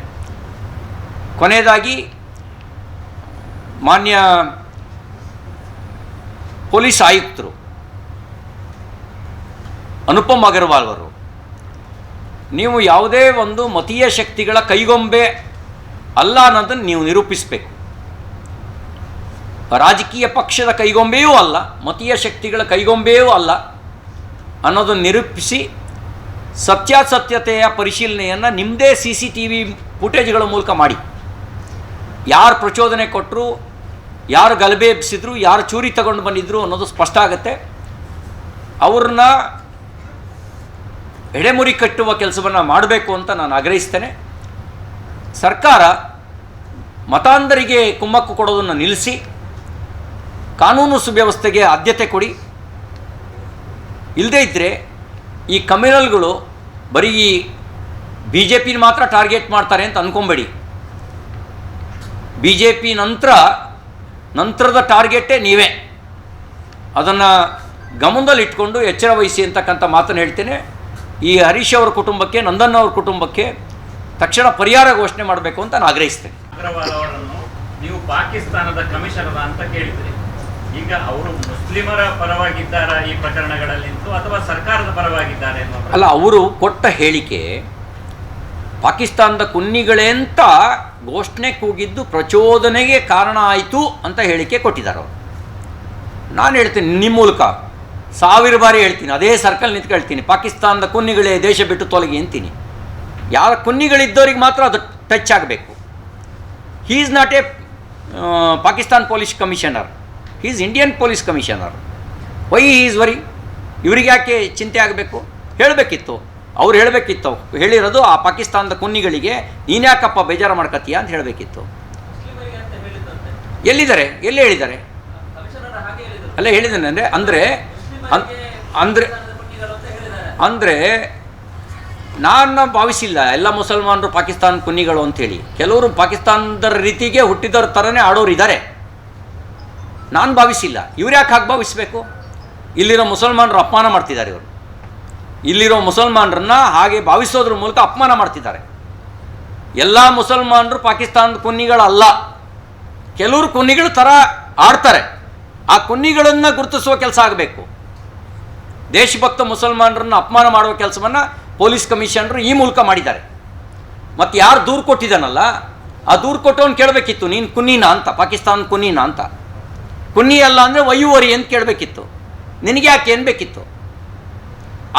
ಕೊನೆಯದಾಗಿ ಮಾನ್ಯ ಪೊಲೀಸ್ ಆಯುಕ್ತರು ಅನುಪಮ್ ಅಗರ್ವಾಲ್ ಅವರು, ನೀವು ಯಾವುದೇ ಒಂದು ಮತೀಯ ಶಕ್ತಿಗಳ ಕೈಗೊಂಬೆ ಅಲ್ಲ ಅನ್ನೋದನ್ನು ನೀವು ನಿರೂಪಿಸಬೇಕು. ರಾಜಕೀಯ ಪಕ್ಷದ ಕೈಗೊಂಬೆಯೂ ಅಲ್ಲ, ಮತೀಯ ಶಕ್ತಿಗಳ ಕೈಗೊಂಬೆಯೂ ಅಲ್ಲ ಅನ್ನೋದನ್ನು ನಿರೂಪಿಸಿ ಸತ್ಯಾಸತ್ಯತೆಯ ಪರಿಶೀಲನೆಯನ್ನು ನಿಮ್ಮದೇ ಸಿ ಸಿ ಟಿ ವಿ ಫುಟೇಜ್ಗಳ ಮೂಲಕ ಮಾಡಿ. ಯಾರು ಪ್ರಚೋದನೆ ಕೊಟ್ಟರು ಯಾರು ಗಲಭೆ ಎಬ್ಬಿಸಿದ್ರು, ಯಾರು ಚೂರಿ ತಗೊಂಡು ಬಂದಿದ್ರು ಅನ್ನೋದು ಸ್ಪಷ್ಟ ಆಗುತ್ತೆ. ಅವ್ರನ್ನ ಎಡೆಮುರಿ ಕಟ್ಟುವ ಕೆಲಸವನ್ನು ಮಾಡಬೇಕು ಅಂತ ನಾನು ಆಗ್ರಹಿಸ್ತೇನೆ. ಸರ್ಕಾರ ಮತಾಂಧರಿಗೆ ಕುಮ್ಮಕ್ಕು ಕೊಡೋದನ್ನು ನಿಲ್ಲಿಸಿ, ಕಾನೂನು ಸುವ್ಯವಸ್ಥೆಗೆ ಆದ್ಯತೆ ಕೊಡಿ. ಇಲ್ಲದೇ ಇದ್ದರೆ ಈ ಕಮ್ಯುನಲ್ಗಳು ಬರೀ ಬಿ ಜೆ ಪಿನ ಮಾತ್ರ ಟಾರ್ಗೆಟ್ ಮಾಡ್ತಾರೆ ಅಂತ ಅಂದ್ಕೊಂಬೇಡಿ ಬಿ ಜೆ ಪಿ ನಂತರ ನಂತರದ ಟಾರ್ಗೆಟೇ ನೀವೇ. ಅದನ್ನು ಗಮನದಲ್ಲಿಟ್ಕೊಂಡು ಎಚ್ಚರ ವಹಿಸಿ ಅಂತಕ್ಕಂಥ ಮಾತನ್ನು ಹೇಳ್ತೇನೆ. ಈ ಹರೀಶ್ ಅವರ ಕುಟುಂಬಕ್ಕೆ ನಂದನ್ ಅವರ ಕುಟುಂಬಕ್ಕೆ ತಕ್ಷಣ ಪರಿಹಾರ ಘೋಷಣೆ ಮಾಡಬೇಕು ಅಂತ ನಾನು ಆಗ್ರಹಿಸ್ತೇನೆ. ಅಗ್ರವಾಲ್ ಅವರನ್ನು ನೀವು ಪಾಕಿಸ್ತಾನದ ಕಮಿಷನರ್ ಅಂತ ಕೇಳಿದ್ರಿ. ಈಗ ಅವರು ಮುಸ್ಲಿಮರ ಪರವಾಗಿದ್ದಾರೆ ಈ ಪ್ರಕರಣಗಳಲ್ಲಿ ಅಥವಾ ಸರ್ಕಾರದ ಪರವಾಗಿದ್ದಾರೆ. ಅಲ್ಲ ಅವರು ಕೊಟ್ಟ ಹೇಳಿಕೆ ಪಾಕಿಸ್ತಾನದ ಕುನ್ನಿಗಳೇ ಅಂತ ಘೋಷಣೆ ಕೂಗಿದ್ದು ಪ್ರಚೋದನೆಗೆ ಕಾರಣ ಆಯಿತು ಅಂತ ಹೇಳಿಕೆ ಕೊಟ್ಟಿದ್ದಾರೆ ಅವರು. ನಾನು ಹೇಳ್ತೀನಿ ನಿಮ್ಮ ಮೂಲಕ ಸಾವಿರ ಬಾರಿ ಹೇಳ್ತೀನಿ, ಅದೇ ಸರ್ಕಲ್ ನಿಂತ್ಕೊಳ್ತೀನಿ ಪಾಕಿಸ್ತಾನದ ಕುನ್ನಿಗಳೇ ದೇಶ ಬಿಟ್ಟು ತೊಲಗಿ ಅಂತೀನಿ. ಯಾರ ಕುನ್ನಿಗಳಿದ್ದವ್ರಿಗೆ ಮಾತ್ರ ಅದು ಟಚ್ ಆಗಬೇಕು. He is not a Pakistan police commissioner he is Indian police commissioner why is worry ಇವ್ರಿಗೆ ಯಾಕೆ ಚಿಂತೆ ಆಗಬೇಕು? ಹೇಳಬೇಕಿತ್ತು. ಅವ್ರು ಹೇಳಬೇಕಿತ್ತು. ಹೇಳಿರೋದು ಆ ಪಾಕಿಸ್ತಾನದ ಕುನ್ನಿಗಳಿಗೆ ನೀನ್ಯಾಕಪ್ಪ ಬೇಜಾರು ಮಾಡ್ಕತ್ತೀಯ? ಅಂತ ಹೇಳಬೇಕಿತ್ತು. ಎಲ್ಲಿದ್ದಾರೆ? ಎಲ್ಲಿ ಹೇಳಿದ್ದಾರೆ? ಅಲ್ಲೇ, ಹೇಳಿದ್ದೇನೆ. ಅಂದರೆ ಅಂದರೆ ಅಂದರೆ ಅಂದರೆ ನಾನು ಭಾವಿಸಿಲ್ಲ. ಎಲ್ಲ ಮುಸಲ್ಮಾನರು ಪಾಕಿಸ್ತಾನ ಕುನ್ನಿಗಳು ಅಂಥೇಳಿ ಕೆಲವರು ಪಾಕಿಸ್ತಾನದ ರೀತಿಗೆ ಹುಟ್ಟಿದವ್ರ ಥರನೇ ಆಡೋರು ಇದ್ದಾರೆ ನಾನು ಭಾವಿಸಿಲ್ಲ. ಇವ್ರು ಯಾಕೆ ಹಾಗೆ ಭಾವಿಸಬೇಕು? ಇಲ್ಲಿರೋ ಮುಸಲ್ಮಾನರು ಅಪಮಾನ ಮಾಡ್ತಿದ್ದಾರೆ ಇವರು. ಇಲ್ಲಿರೋ ಮುಸಲ್ಮಾನರನ್ನ ಹಾಗೆ ಭಾವಿಸೋದ್ರ ಮೂಲಕ ಅಪಮಾನ ಮಾಡ್ತಿದ್ದಾರೆ. ಎಲ್ಲ ಮುಸಲ್ಮಾನರು ಪಾಕಿಸ್ತಾನದ ಕುನ್ನಿಗಳಲ್ಲ. ಕೆಲವರು ಕುನ್ನಿಗಳ ಥರ ಆಡ್ತಾರೆ. ಆ ಕುನ್ನಿಗಳನ್ನು ಗುರುತಿಸುವ ಕೆಲಸ ಆಗಬೇಕು. ದೇಶಭಕ್ತ ಮುಸಲ್ಮಾನರನ್ನು ಅಪಮಾನ ಮಾಡುವ ಕೆಲಸವನ್ನು ಪೊಲೀಸ್ ಕಮಿಷನರು ಈ ಮೂಲಕ ಮಾಡಿದ್ದಾರೆ. ಮತ್ತು ಯಾರು ದೂರು ಕೊಟ್ಟಿದ್ದಾನಲ್ಲ, ಆ ದೂರು ಕೊಟ್ಟವನು ಕೇಳಬೇಕಿತ್ತು, ನೀನು ಕುನ್ನೀನಾ ಅಂತ ಪಾಕಿಸ್ತಾನ ಕುನ್ನಿನಾ ಅಂತ. ಕುನ್ನಿ ಅಲ್ಲ ಅಂದರೆ ವಯುವರಿ ಅಂತ ಕೇಳಬೇಕಿತ್ತು. ನಿನಗೆ ಯಾಕೆ ಏನು ಬೇಕಿತ್ತು?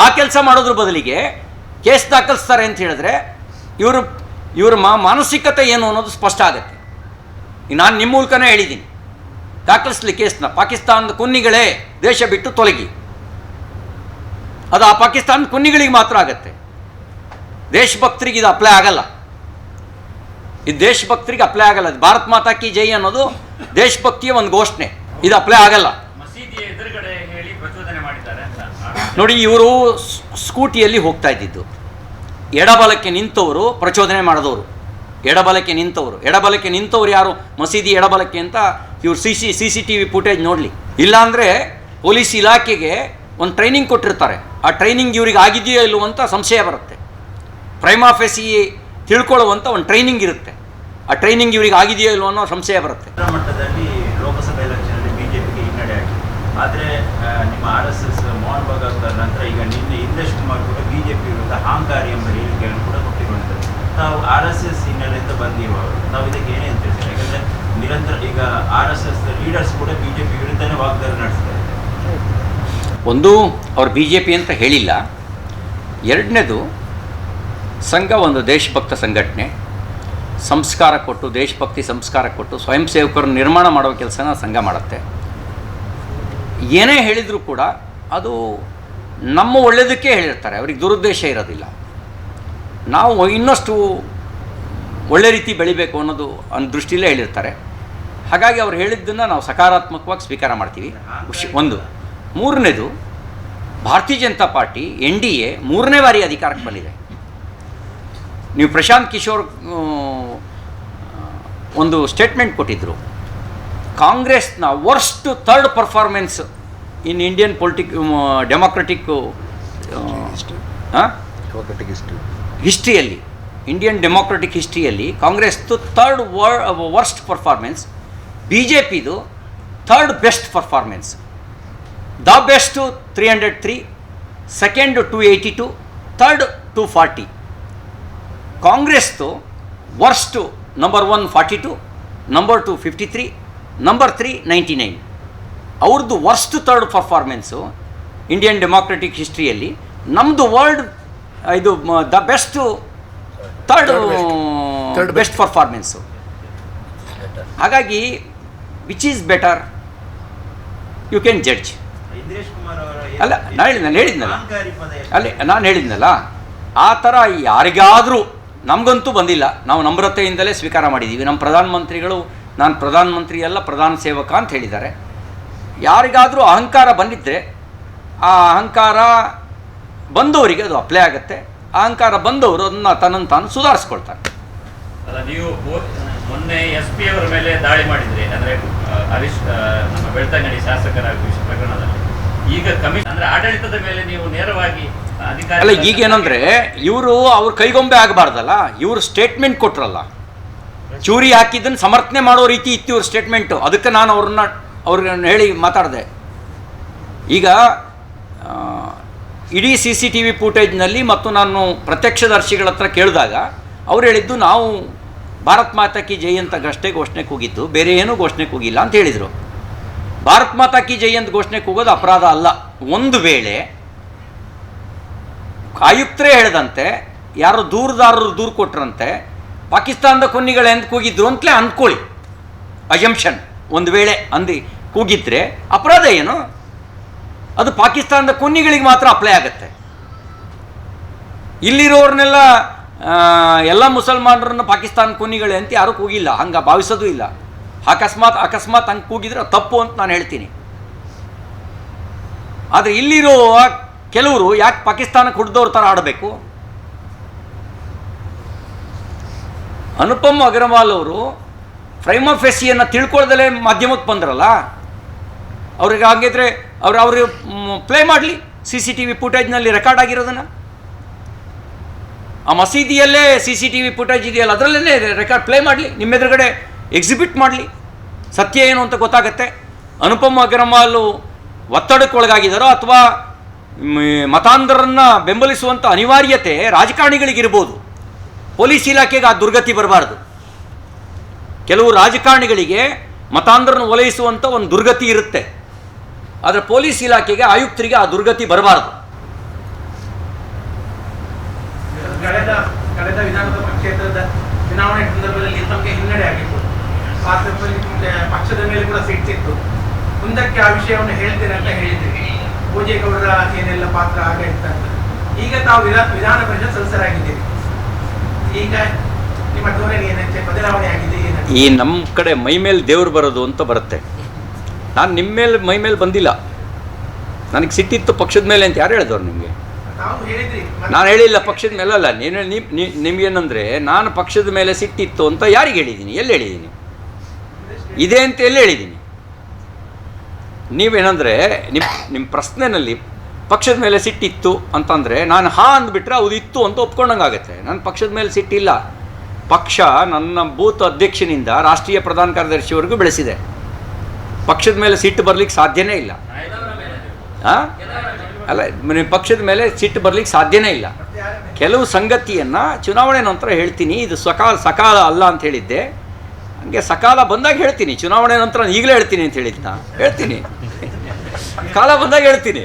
ಆ ಕೆಲಸ ಮಾಡೋದ್ರ ಬದಲಿಗೆ ಕೇಸ್ ದಾಖಲಿಸ್ತಾರೆ ಅಂತ ಹೇಳಿದ್ರೆ ಇವರು, ಇವ್ರ ಮಾನಸಿಕತೆ ಏನು ಅನ್ನೋದು ಸ್ಪಷ್ಟ ಆಗುತ್ತೆ. ನಾನು ನಿಮ್ಮ ಮೂಲಕನೇ ಹೇಳಿದ್ದೀನಿ ದಾಖಲಿಸ್ಲಿ ಕೇಸ್ನ. ಪಾಕಿಸ್ತಾನದ ಕುನ್ನಿಗಳೇ ದೇಶ ಬಿಟ್ಟು ತೊಲಗಿ. ಅದು ಆ ಪಾಕಿಸ್ತಾನದ ಕುನ್ನಿಗಳಿಗೆ ಮಾತ್ರ ಆಗತ್ತೆ. ದೇಶಭಕ್ತರಿಗೆ ಇದು ಅಪ್ಲೈ ಆಗಲ್ಲ. ಇದು ದೇಶಭಕ್ತರಿಗೆ ಅಪ್ಲೈ ಆಗಲ್ಲ. ಭಾರತ್ ಮಾತಾ ಕಿ ಜೈ ಅನ್ನೋದು ದೇಶಭಕ್ತಿಯ ಒಂದು ಘೋಷಣೆ. ಇದು ಅಪ್ಲೈ ಆಗಲ್ಲ ಮಸೀದಿಯ ಎದುರುಗಡೆ ಹೇಳಿ ಪ್ರಚೋದನೆ ಮಾಡಿದ್ದಾರೆ ಅಂತ ನೋಡಿ, ಇವರು ಸ್ಕೂಟಿಯಲ್ಲಿ ಹೋಗ್ತಾ ಇದ್ದಿದ್ದು. ಎಡಬಲಕ್ಕೆ ನಿಂತವರು, ಪ್ರಚೋದನೆ ಮಾಡಿದವರು. ಎಡಬಲಕ್ಕೆ ನಿಂತವರು. ಎಡಬಲಕ್ಕೆ ನಿಂತವ್ರು ಯಾರು? ಮಸೀದಿ ಎಡಬಲಕ್ಕೆ ಅಂತ ಇವರು C C C C T V footage ನೋಡಲಿ. ಇಲ್ಲಾಂದರೆ ಪೊಲೀಸ್ ಇಲಾಖೆಗೆ ಒಂದು ಟ್ರೈನಿಂಗ್ ಕೊಟ್ಟಿರ್ತಾರೆ. ಆ ಟ್ರೈನಿಂಗ್ ಇವ್ರಿಗೆ ಆಗಿದೆಯೋ ಇಲ್ಲವೋ ಅಂತ ಸಂಶಯ ಬರುತ್ತೆ. ಪ್ರೈಮಾಫೆಸಿ ತಿಳ್ಕೊಳ್ಳುವಂಥ ಒಂದು ಟ್ರೈನಿಂಗ್ ಇರುತ್ತೆ. ಆ ಟ್ರೈನಿಂಗ್ ಇವರಿಗೆ ಆಗಿದೆಯೋ ಇಲ್ಲವೋ ಅನ್ನೋ ಸಂಶಯ ಬರುತ್ತೆ. ಮಟ್ಟದಲ್ಲಿ ಲೋಕಸಭೆ ಎಲೆಕ್ಷನಲ್ಲಿ ಬಿಜೆಪಿಗೆ ಹಿನ್ನಡೆ ಆಗಿದೆ. ಆದರೆ ನಿಮ್ಮ ಆರ್ ಎಸ್ ಮೋಹನ್ ನಂತರ ಈಗ ನಿನ್ನೆ ಇಂದ್ರೇಶ್ ಕುಮಾರ್ ಕೂಡ ಬಿಜೆಪಿ ವಿರುದ್ಧ ಹಾಂಕಾರಿ ಎಂಬ ಹೇಳಿಕೆಯನ್ನು ಕೂಡ ಕೊಟ್ಟಿರುವಂಥದ್ದು. ತಾವು ಆರ್ ಎಸ್ ಎಸ್ ಹಿನ್ನೆಲೆಯಿಂದ ಬಂದಿರುವವರು. ನಾವು ಇದಕ್ಕೆ ಏನೇ ಅಂತ ಹೇಳ್ತೀರಿ ಯಾಕಂದರೆ ನಿರಂತರ ಈಗ ಆರ್ ಎಸ್ ಎಸ್ ಲೀಡರ್ಸ್ ಕೂಡ ಬಿಜೆಪಿ ವಿರುದ್ಧನೇ ವಾಗ್ದಾಳಿ ನಡೆಸ್ತಾರೆ. ಒಂದು, ಅವ್ರು ಬಿ ಜೆ ಪಿ ಅಂತ ಹೇಳಿಲ್ಲ. ಎರಡನೇದು, ಸಂಘ ಒಂದು ದೇಶಭಕ್ತ ಸಂಘಟನೆ. ಸಂಸ್ಕಾರ ಕೊಟ್ಟು, ದೇಶಭಕ್ತಿ ಸಂಸ್ಕಾರ ಕೊಟ್ಟು, ಸ್ವಯಂ ಸೇವಕರನ್ನು ನಿರ್ಮಾಣ ಮಾಡುವ ಕೆಲಸನ ಸಂಘ ಮಾಡುತ್ತೆ. ಏನೇ ಹೇಳಿದರೂ ಕೂಡ ಅದು ನಮ್ಮ ಒಳ್ಳೆಯದಕ್ಕೆ ಹೇಳಿರ್ತಾರೆ, ಅವ್ರಿಗೆ ದುರುದ್ದೇಶ ಇರೋದಿಲ್ಲ. ನಾವು ಇನ್ನಷ್ಟು ಒಳ್ಳೆ ರೀತಿ ಬೆಳಿಬೇಕು ಅನ್ನೋದು ಅನ್ನೋ ದೃಷ್ಟಿಯಲ್ಲೇ ಹೇಳಿರ್ತಾರೆ. ಹಾಗಾಗಿ ಅವ್ರು ಹೇಳಿದ್ದನ್ನು ನಾವು ಸಕಾರಾತ್ಮಕವಾಗಿ ಸ್ವೀಕಾರ ಮಾಡ್ತೀವಿ. ಒಂದು. ಮೂರನೇದು, Bharatiya Janata party, N D A ಮೂರನೇ ಬಾರಿ ಅಧಿಕಾರಕ್ಕೆ ಬಂದಿದೆ. ನೀವು ಪ್ರಶಾಂತ್ ಕಿಶೋರ್ ಒಂದು ಸ್ಟೇಟ್ಮೆಂಟ್ ಕೊಟ್ಟಿದ್ದರು ಕಾಂಗ್ರೆಸ್ನ worst third performance in Indian politic democratic ಹಿಸ್ಟ್ರಿಯಲ್ಲಿ Indian democratic ಹಿಸ್ಟ್ರಿಯಲ್ಲಿ ಕಾಂಗ್ರೆಸ್ದು third var worst performance B J ಪಿದು third best performance the best three hundred three second two eighty two third two forty ಕಾಂಗ್ರೆಸ್ದು worst number one forty two number two fifty three number three ninety nine ಅವ್ರದ್ದು worst third performance Indian democratic ಹಿಸ್ಟ್ರಿಯಲ್ಲಿ ನಮ್ಮದು world ಇದು the best third best performance ಹಾಗಾಗಿ which is better you can judge Indresh Kumar ಅವರ ಅಲ್ಲ, ನಾನು ಹೇಳಿದ್ನಲ್ಲ, ಹೇಳಿದ್ನಲ್ಲ. ಅಲ್ಲಿ ನಾನು ಹೇಳಿದ್ನಲ್ಲ ಆ ಥರ ಯಾರಿಗಾದರೂ ನಮಗಂತೂ ಬಂದಿಲ್ಲ. ನಾವು ನಮ್ರತೆಯಿಂದಲೇ ಸ್ವೀಕಾರ ಮಾಡಿದ್ದೀವಿ ನಮ್ಮ ಪ್ರಧಾನಮಂತ್ರಿಗಳು ನಾನು ಪ್ರಧಾನಮಂತ್ರಿ ಅಲ್ಲ ಪ್ರಧಾನ ಸೇವಕ ಅಂತ ಹೇಳಿದ್ದಾರೆ. ಯಾರಿಗಾದರೂ ಅಹಂಕಾರ ಬಂದಿದ್ದರೆ ಆ ಅಹಂಕಾರ ಬಂದವರಿಗೆ ಅದು ಅಪ್ಲೈ ಆಗುತ್ತೆ. ಅಹಂಕಾರ ಬಂದವರು ಅದನ್ನ ತನ್ನನ್ನು ತಾನು ಸುಧಾರಿಸ್ಕೊಳ್ತಾರೆ. ಅಲ್ಲ ನೀವು ಮೊನ್ನೆ ಎಸ್ ಪಿ ಅವರ ಮೇಲೆ ದಾಳಿ ಮಾಡಿದ್ರಿ. ಅಂದ್ರೆ ಹರೀಶ್ ನಮ್ಮ ಬೆಳ್ತಂಗಡಿ ಶಾಸಕರ ವಿಷಯ ಪ್ರಕರಣದಲ್ಲಿ. ಈಗ ಕಮಿಷನ್ ಅಂದ್ರೆ ಆಡಳಿತದ ಮೇಲೆ ನೀವು ನೇರವಾಗಿ ಅಧಿಕಾರ ಅಲ್ಲ ಈಗೇನಂದರೆ ಇವರು ಅವ್ರ ಕೈಗೊಂಬೆ ಆಗಬಾರ್ದಲ್ಲ. ಇವರು ಸ್ಟೇಟ್ಮೆಂಟ್ ಕೊಟ್ರಲ್ಲ. ಚೂರಿ ಹಾಕಿದ್ದನ್ನು ಸಮರ್ಥನೆ ಮಾಡೋ ರೀತಿ ಇತ್ತು ಇವ್ರ ಸ್ಟೇಟ್ಮೆಂಟು ಅದಕ್ಕೆ ನಾನು ಅವ್ರನ್ನ ಅವ್ರನ್ನ ಹೇಳಿ ಮಾತಾಡಿದೆ. ಈಗ ಇಡೀ ಸಿ ಸಿ ಟಿ ವಿ ಫೂಟೇಜ್ನಲ್ಲಿ ಮತ್ತು ನಾನು ಪ್ರತ್ಯಕ್ಷದರ್ಶಿಗಳ ಹತ್ರ ಕೇಳಿದಾಗ, ಅವ್ರು ಹೇಳಿದ್ದು ನಾವು ಭಾರತ್ ಮಾತಾ ಕಿ ಜೈ ಅಂತ ಅಷ್ಟೇ ಘೋಷಣೆ ಕೂಗಿದ್ದು, ಬೇರೆ ಏನೂ ಘೋಷಣೆ ಕೂಗಿಲ್ಲ ಅಂತ ಹೇಳಿದರು. ಭಾರತ್ ಮಾತಾ ಕಿ ಜೈ ಅಂತ ಘೋಷಣೆ ಕೂಗೋದು ಅಪರಾಧ ಅಲ್ಲ. ಒಂದು ವೇಳೆ ಆಯುಕ್ತರೇ ಹೇಳಿದಂತೆ, ಯಾರೋ ದೂರದಾರರು ದೂರು ಕೊಟ್ರಂತೆ, ಪಾಕಿಸ್ತಾನದ ಕೊನ್ನಿಗಳು ಎಂತ ಕೂಗಿದ್ರು ಅಂತಲೇ ಅಂದ್ಕೊಳ್ಳಿ. ಅಜಂಪ್ಷನ್, ಒಂದು ವೇಳೆ ಅಂದು ಕೂಗಿದ್ರೆ ಅಪರಾಧ ಏನು? ಅದು ಪಾಕಿಸ್ತಾನದ ಕೊನ್ನಿಗಳಿಗೆ ಮಾತ್ರ ಅಪ್ಲೈ ಆಗುತ್ತೆ. ಇಲ್ಲಿರೋರ್ನೆಲ್ಲ ಎಲ್ಲ ಮುಸಲ್ಮಾನರನ್ನು ಪಾಕಿಸ್ತಾನ ಕೊನ್ನಿಗಳೇ ಅಂತ ಯಾರೂ ಕೂಗಿಲ್ಲ, ಹಂಗೆ ಭಾವಿಸೋದು ಇಲ್ಲ. ಅಕಸ್ಮಾತ್ ಅಕಸ್ಮಾತ್ ಹಂಗೆ ಕೂಗಿದ್ರೆ ತಪ್ಪು ಅಂತ ನಾನು ಹೇಳ್ತೀನಿ. ಆದರೆ ಇಲ್ಲಿರೋ ಕೆಲವರು ಯಾಕೆ ಪಾಕಿಸ್ತಾನಕ್ಕೆ ಹುಡ್ದವ್ರ ಥರ ಆಡಬೇಕು? ಅನುಪಮ್ ಅಗರ್ವಾಲ್ ಅವರು ಫ್ರೈಮ್ ಆಫ್ ಎಸ್ಸಿಯನ್ನು ತಿಳ್ಕೊಳ್ದಲೇ ಮಾಧ್ಯಮಕ್ಕೆ ಬಂದ್ರಲ್ಲ? ಅವ್ರಿಗೆ ಹಾಗಿದ್ರೆ ಅವ್ರು ಅವರು ಪ್ಲೇ ಮಾಡಲಿ. ಸಿ ಸಿ ಟಿ ವಿ ಫುಟೇಜ್ನಲ್ಲಿ ರೆಕಾರ್ಡ್ ಆಗಿರೋದನ್ನು. ಆ ಮಸೀದಿಯಲ್ಲೇ C C T V footage ಇದೆಯಲ್ಲ ಅದರಲ್ಲೇ ರೆಕಾರ್ಡ್ ಪ್ಲೇ ಮಾಡಲಿ. ನಿಮ್ಮ ಎದುರುಗಡೆ ಎಕ್ಸಿಬಿಟ್ ಮಾಡಲಿ. ಸತ್ಯ ಏನು ಅಂತ ಗೊತ್ತಾಗತ್ತೆ. ಅನುಪಮ್ ಒತ್ತಡಕ್ಕೆ ಒತ್ತಡಕ್ಕೊಳಗಾಗಿದ್ದಾರೋ ಅಥವಾ ಮತಾಂಧರನ್ನು ಬೆಂಬಲಿಸುವಂಥ ಅನಿವಾರ್ಯತೆ ರಾಜಕಾರಣಿಗಳಿಗಿರ್ಬೋದು. ಪೊಲೀಸ್ ಇಲಾಖೆಗೆ ಆ ದುರ್ಗತಿ ಬರಬಾರ್ದು. ಕೆಲವು ರಾಜಕಾರಣಿಗಳಿಗೆ ಮತಾಂಧರನ್ನು ಒಲೈಸುವಂಥ ಒಂದು ದುರ್ಗತಿ ಇರುತ್ತೆ. ಆದರೆ ಪೊಲೀಸ್ ಇಲಾಖೆಗೆ ಆಯುಕ್ತರಿಗೆ ಆ ದುರ್ಗತಿ ಬರಬಾರದು. ಕಳೆದ ಕಳೆದ ವಿಧಾನಸಭಾ ಕ್ಷೇತ್ರದ ಚುನಾವಣೆ ಸಂದರ್ಭದಲ್ಲಿ ತಮಗೆ ಹಿನ್ನಡೆ ಆಗಿತ್ತು. ಆ ಪಕ್ಷದ ಮೇಲೆ ಕೂಡ ಸಿಟ್ಟಿತ್ತು ಮುಂದಕ್ಕೆ ಆ ವಿಷಯವನ್ನು ಹೇಳ್ತೇನೆ ಅಂತ ಹೇಳಿದ್ರಿ. ಭೋಜೇಗೌಡರ ಏನೆಲ್ಲ ಪಾತ್ರ ಆಗ ಅಂತ ಈಗ ತಾವು ವಿಧಾನ ವಿಧಾನ ಪರಿಷತ್ ಸದಸ್ಯರಾಗಿದ್ದೀರಿ. ಈಗ ನಿಮ್ಮ ಧೋರಣೆ ಏನಂತೆ? ಬದಲಾವಣೆ ಆಗಿದೆ ಈ ನಮ್ಮ ಕಡೆ ಮೈ ಮೇಲೆ ದೇವ್ರು ಬರೋದು ಅಂತ ಬರುತ್ತೆ. ನಾನು ನಿಮ್ಮ ಮೇಲೆ ಮೈ ಮೇಲೆ ಬಂದಿಲ್ಲ. ನನಗೆ ಸಿಟ್ಟಿತ್ತು ಪಕ್ಷದ ಮೇಲೆ ಅಂತ ಯಾರು ಹೇಳಿದವ್ರು ನಿಮಗೆ? ನಾನು ಹೇಳಿಲ್ಲ ಪಕ್ಷದ ಮೇಲೆ ಅಲ್ಲ ನೀನು ನಿಮಗೇನಂದರೆ ನಾನು ಪಕ್ಷದ ಮೇಲೆ ಸಿಟ್ಟಿತ್ತು ಅಂತ ಯಾರಿಗೆ ಹೇಳಿದ್ದೀನಿ? ಎಲ್ಲಿ ಹೇಳಿದ್ದೀನಿ? ಇದೆ ಅಂತ ಎಲ್ಲಿ ಹೇಳಿದ್ದೀನಿ? ನೀವೇನಂದರೆ ನಿಮ್ಮ ನಿಮ್ಮ ಪ್ರಶ್ನೆನಲ್ಲಿ ಪಕ್ಷದ ಮೇಲೆ ಸಿಟ್ಟಿತ್ತು ಅಂತಂದರೆ ನಾನು ಹಾ ಅಂದ್ಬಿಟ್ರೆ ಅದು ಇತ್ತು ಅಂತ ಒಪ್ಕೊಂಡಂಗಾಗತ್ತೆ ನನ್ನ ಪಕ್ಷದ ಮೇಲೆ ಸಿಟ್ಟಿಲ್ಲ. ಪಕ್ಷ ನನ್ನ ಬೂತ್ ಅಧ್ಯಕ್ಷನಿಂದ ರಾಷ್ಟ್ರೀಯ ಪ್ರಧಾನ ಕಾರ್ಯದರ್ಶಿವರೆಗೂ ಬೆಳೆಸಿದೆ. ಪಕ್ಷದ ಮೇಲೆ ಸಿಟ್ಟು ಬರ್ಲಿಕ್ಕೆ ಸಾಧ್ಯನೇ ಇಲ್ಲ? ಅಲ್ಲ ಮ- ಪಕ್ಷದ ಮೇಲೆ ಸಿಟ್ಟು ಬರ್ಲಿಕ್ಕೆ ಸಾಧ್ಯನೇ ಇಲ್ಲ. ಕೆಲವು ಸಂಗತಿಯನ್ನು ಚುನಾವಣೆ ನಂತರ ಹೇಳ್ತೀನಿ. ಇದು ಸಕಾಲ ಸಕಾಲ ಅಲ್ಲ ಅಂತ ಹೇಳಿದ್ದೆ. ಹಂಗೆ ಸಕಾಲ ಬಂದಾಗ ಹೇಳ್ತೀನಿ. ಚುನಾವಣೆ ನಂತರ ಈಗಲೇ ಹೇಳ್ತೀನಿ ಅಂತ ಹೇಳಿದ್ದ ಹೇಳ್ತೀನಿ. ಕಾಲ ಬಂದಾಗ ಹೇಳ್ತೀನಿ.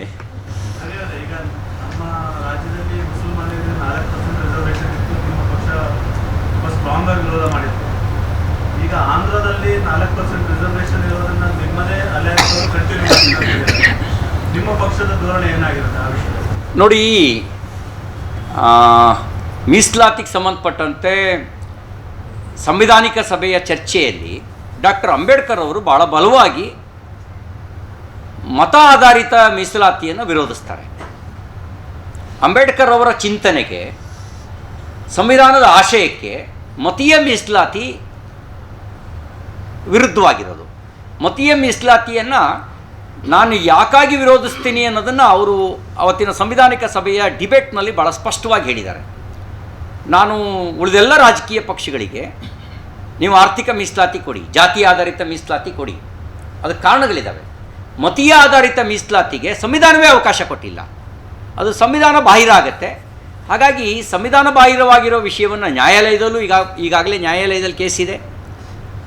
ನಮ್ಮ ಸ್ಟ್ರಾಂಗ್ ಆಗಿ ಈಗ ಆಂಧ್ರದಲ್ಲಿ ನಾಲ್ಕು ಪರ್ಸೆಂಟ್ ರಿಸರ್ವೇಶನ್ ಇರೋದನ್ನ ನಿಮ್ಮದೇ ಅಲಯನ್ಸ್ ಕಂಟಿನ್ಯೂ ನಿಮ್ಮ ಪಕ್ಷದ ಧೋರಣೆ ಏನಾಗಿರುತ್ತೆ ಆ ವಿಷಯ ನೋಡಿ ಮೀಸಲಾತಿಗೆ ಸಂಬಂಧಪಟ್ಟಂತೆ ಸಂವಿಧಾನಿಕ ಸಭೆಯ ಚರ್ಚೆಯಲ್ಲಿ ಡಾಕ್ಟರ್ ಅಂಬೇಡ್ಕರ್ ಅವರು ಭಾಳ ಬಲವಾಗಿ ಮತ ಆಧಾರಿತ ಮೀಸಲಾತಿಯನ್ನು ವಿರೋಧಿಸ್ತಾರೆ. ಅಂಬೇಡ್ಕರ್ ಅವರ ಚಿಂತನೆಗೆ, ಸಂವಿಧಾನದ ಆಶಯಕ್ಕೆ ಮತೀಯ ಮೀಸಲಾತಿ ವಿರುದ್ಧವಾಗಿರೋದು. ಮತೀಯ ಮೀಸಲಾತಿಯನ್ನು ನಾನು ಯಾಕಾಗಿ ವಿರೋಧಿಸ್ತೀನಿ ಅನ್ನೋದನ್ನು ಅವರು ಅವತ್ತಿನ ಸಂವಿಧಾನಿಕ ಸಭೆಯ ಡಿಬೇಟ್ನಲ್ಲಿ ಭಾಳ ಸ್ಪಷ್ಟವಾಗಿ ಹೇಳಿದ್ದಾರೆ. ನಾನು ಉಳಿದೆಲ್ಲ ರಾಜಕೀಯ ಪಕ್ಷಗಳಿಗೆ ನೀವು ಆರ್ಥಿಕ ಮೀಸಲಾತಿ ಕೊಡಿ, ಜಾತಿ ಆಧಾರಿತ ಮೀಸಲಾತಿ ಕೊಡಿ. ಅದಕ್ಕೆ ಕಾರಣಗಳಿದ್ದಾವೆ ಮತೀಯ ಆಧಾರಿತ ಮೀಸಲಾತಿಗೆ ಸಂವಿಧಾನವೇ ಅವಕಾಶ ಕೊಟ್ಟಿಲ್ಲ. ಅದು ಸಂವಿಧಾನ ಬಾಹಿರ ಆಗತ್ತೆ. ಹಾಗಾಗಿ ಸಂವಿಧಾನ ಬಾಹಿರವಾಗಿರೋ ವಿಷಯವನ್ನು ನ್ಯಾಯಾಲಯದಲ್ಲೂ ಈಗ ಈಗಾಗಲೇ ನ್ಯಾಯಾಲಯದಲ್ಲಿ ಕೇಸಿದೆ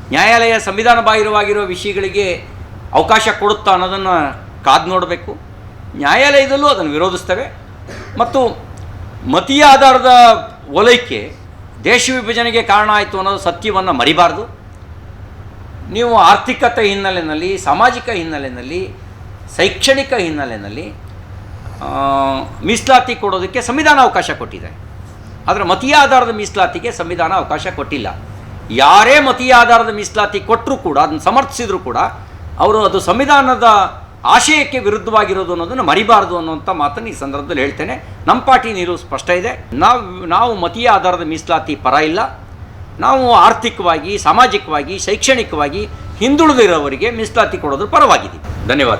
ನ್ಯಾಯಾಲಯ ಸಂವಿಧಾನ ಬಾಹಿರವಾಗಿರುವ ವಿಷಯಗಳಿಗೆ ಅವಕಾಶ ಕೊಡುತ್ತಾ ಅನ್ನೋದನ್ನು ಕಾದು ನೋಡಬೇಕು. ನ್ಯಾಯಾಲಯದಲ್ಲೂ ಅದನ್ನು ವಿರೋಧಿಸ್ತವೆ. ಮತ್ತು ಮತೀಯ ಆಧಾರದ ಓಲೈಕೆ ದೇಶ ವಿಭಜನೆಗೆ ಕಾರಣ ಆಯಿತು ಅನ್ನೋದು ಸತ್ಯವನ್ನು ಮರಿಬಾರ್ದು. ನೀವು ಆರ್ಥಿಕತೆ ಹಿನ್ನೆಲೆಯಲ್ಲಿ ಸಾಮಾಜಿಕ ಹಿನ್ನೆಲೆಯಲ್ಲಿ ಶೈಕ್ಷಣಿಕ ಹಿನ್ನೆಲೆಯಲ್ಲಿ ಮೀಸಲಾತಿ ಕೊಡೋದಕ್ಕೆ ಸಂವಿಧಾನ ಅವಕಾಶ ಕೊಟ್ಟಿದೆ. ಆದರೆ ಮತೀಯ ಆಧಾರದ ಮೀಸಲಾತಿಗೆ ಸಂವಿಧಾನ ಅವಕಾಶ ಕೊಟ್ಟಿಲ್ಲ. ಯಾರೇ ಮತೀಯ ಆಧಾರದ ಮೀಸಲಾತಿ ಕೊಟ್ಟರೂ ಕೂಡ, ಅದನ್ನು ಸಮರ್ಥಿಸಿದ್ರು ಕೂಡ, ಅವರು ಅದು ಸಂವಿಧಾನದ ಆಶಯಕ್ಕೆ ವಿರುದ್ಧವಾಗಿರೋದು ಅನ್ನೋದನ್ನು ಮರಿಬಾರದು ಅನ್ನುವಂಥ ಮಾತನ್ನು ಈ ಸಂದರ್ಭದಲ್ಲಿ ಹೇಳ್ತೇನೆ. ನಮ್ಮ ಪಾರ್ಟಿ ನೀರು ಸ್ಪಷ್ಟ ಇದೆ. ನಾವು ನಾವು ಮತೀಯ ಆಧಾರದ ಮೀಸಲಾತಿ ಪರ ಇಲ್ಲ. ನಾವು ಆರ್ಥಿಕವಾಗಿ, ಸಾಮಾಜಿಕವಾಗಿ, ಶೈಕ್ಷಣಿಕವಾಗಿ ಹಿಂದುಳಿದಿರೋವರಿಗೆ ಮೀಸಲಾತಿ ಕೊಡೋದ್ರ ಪರವಾಗಿದೆ ಧನ್ಯವಾದ.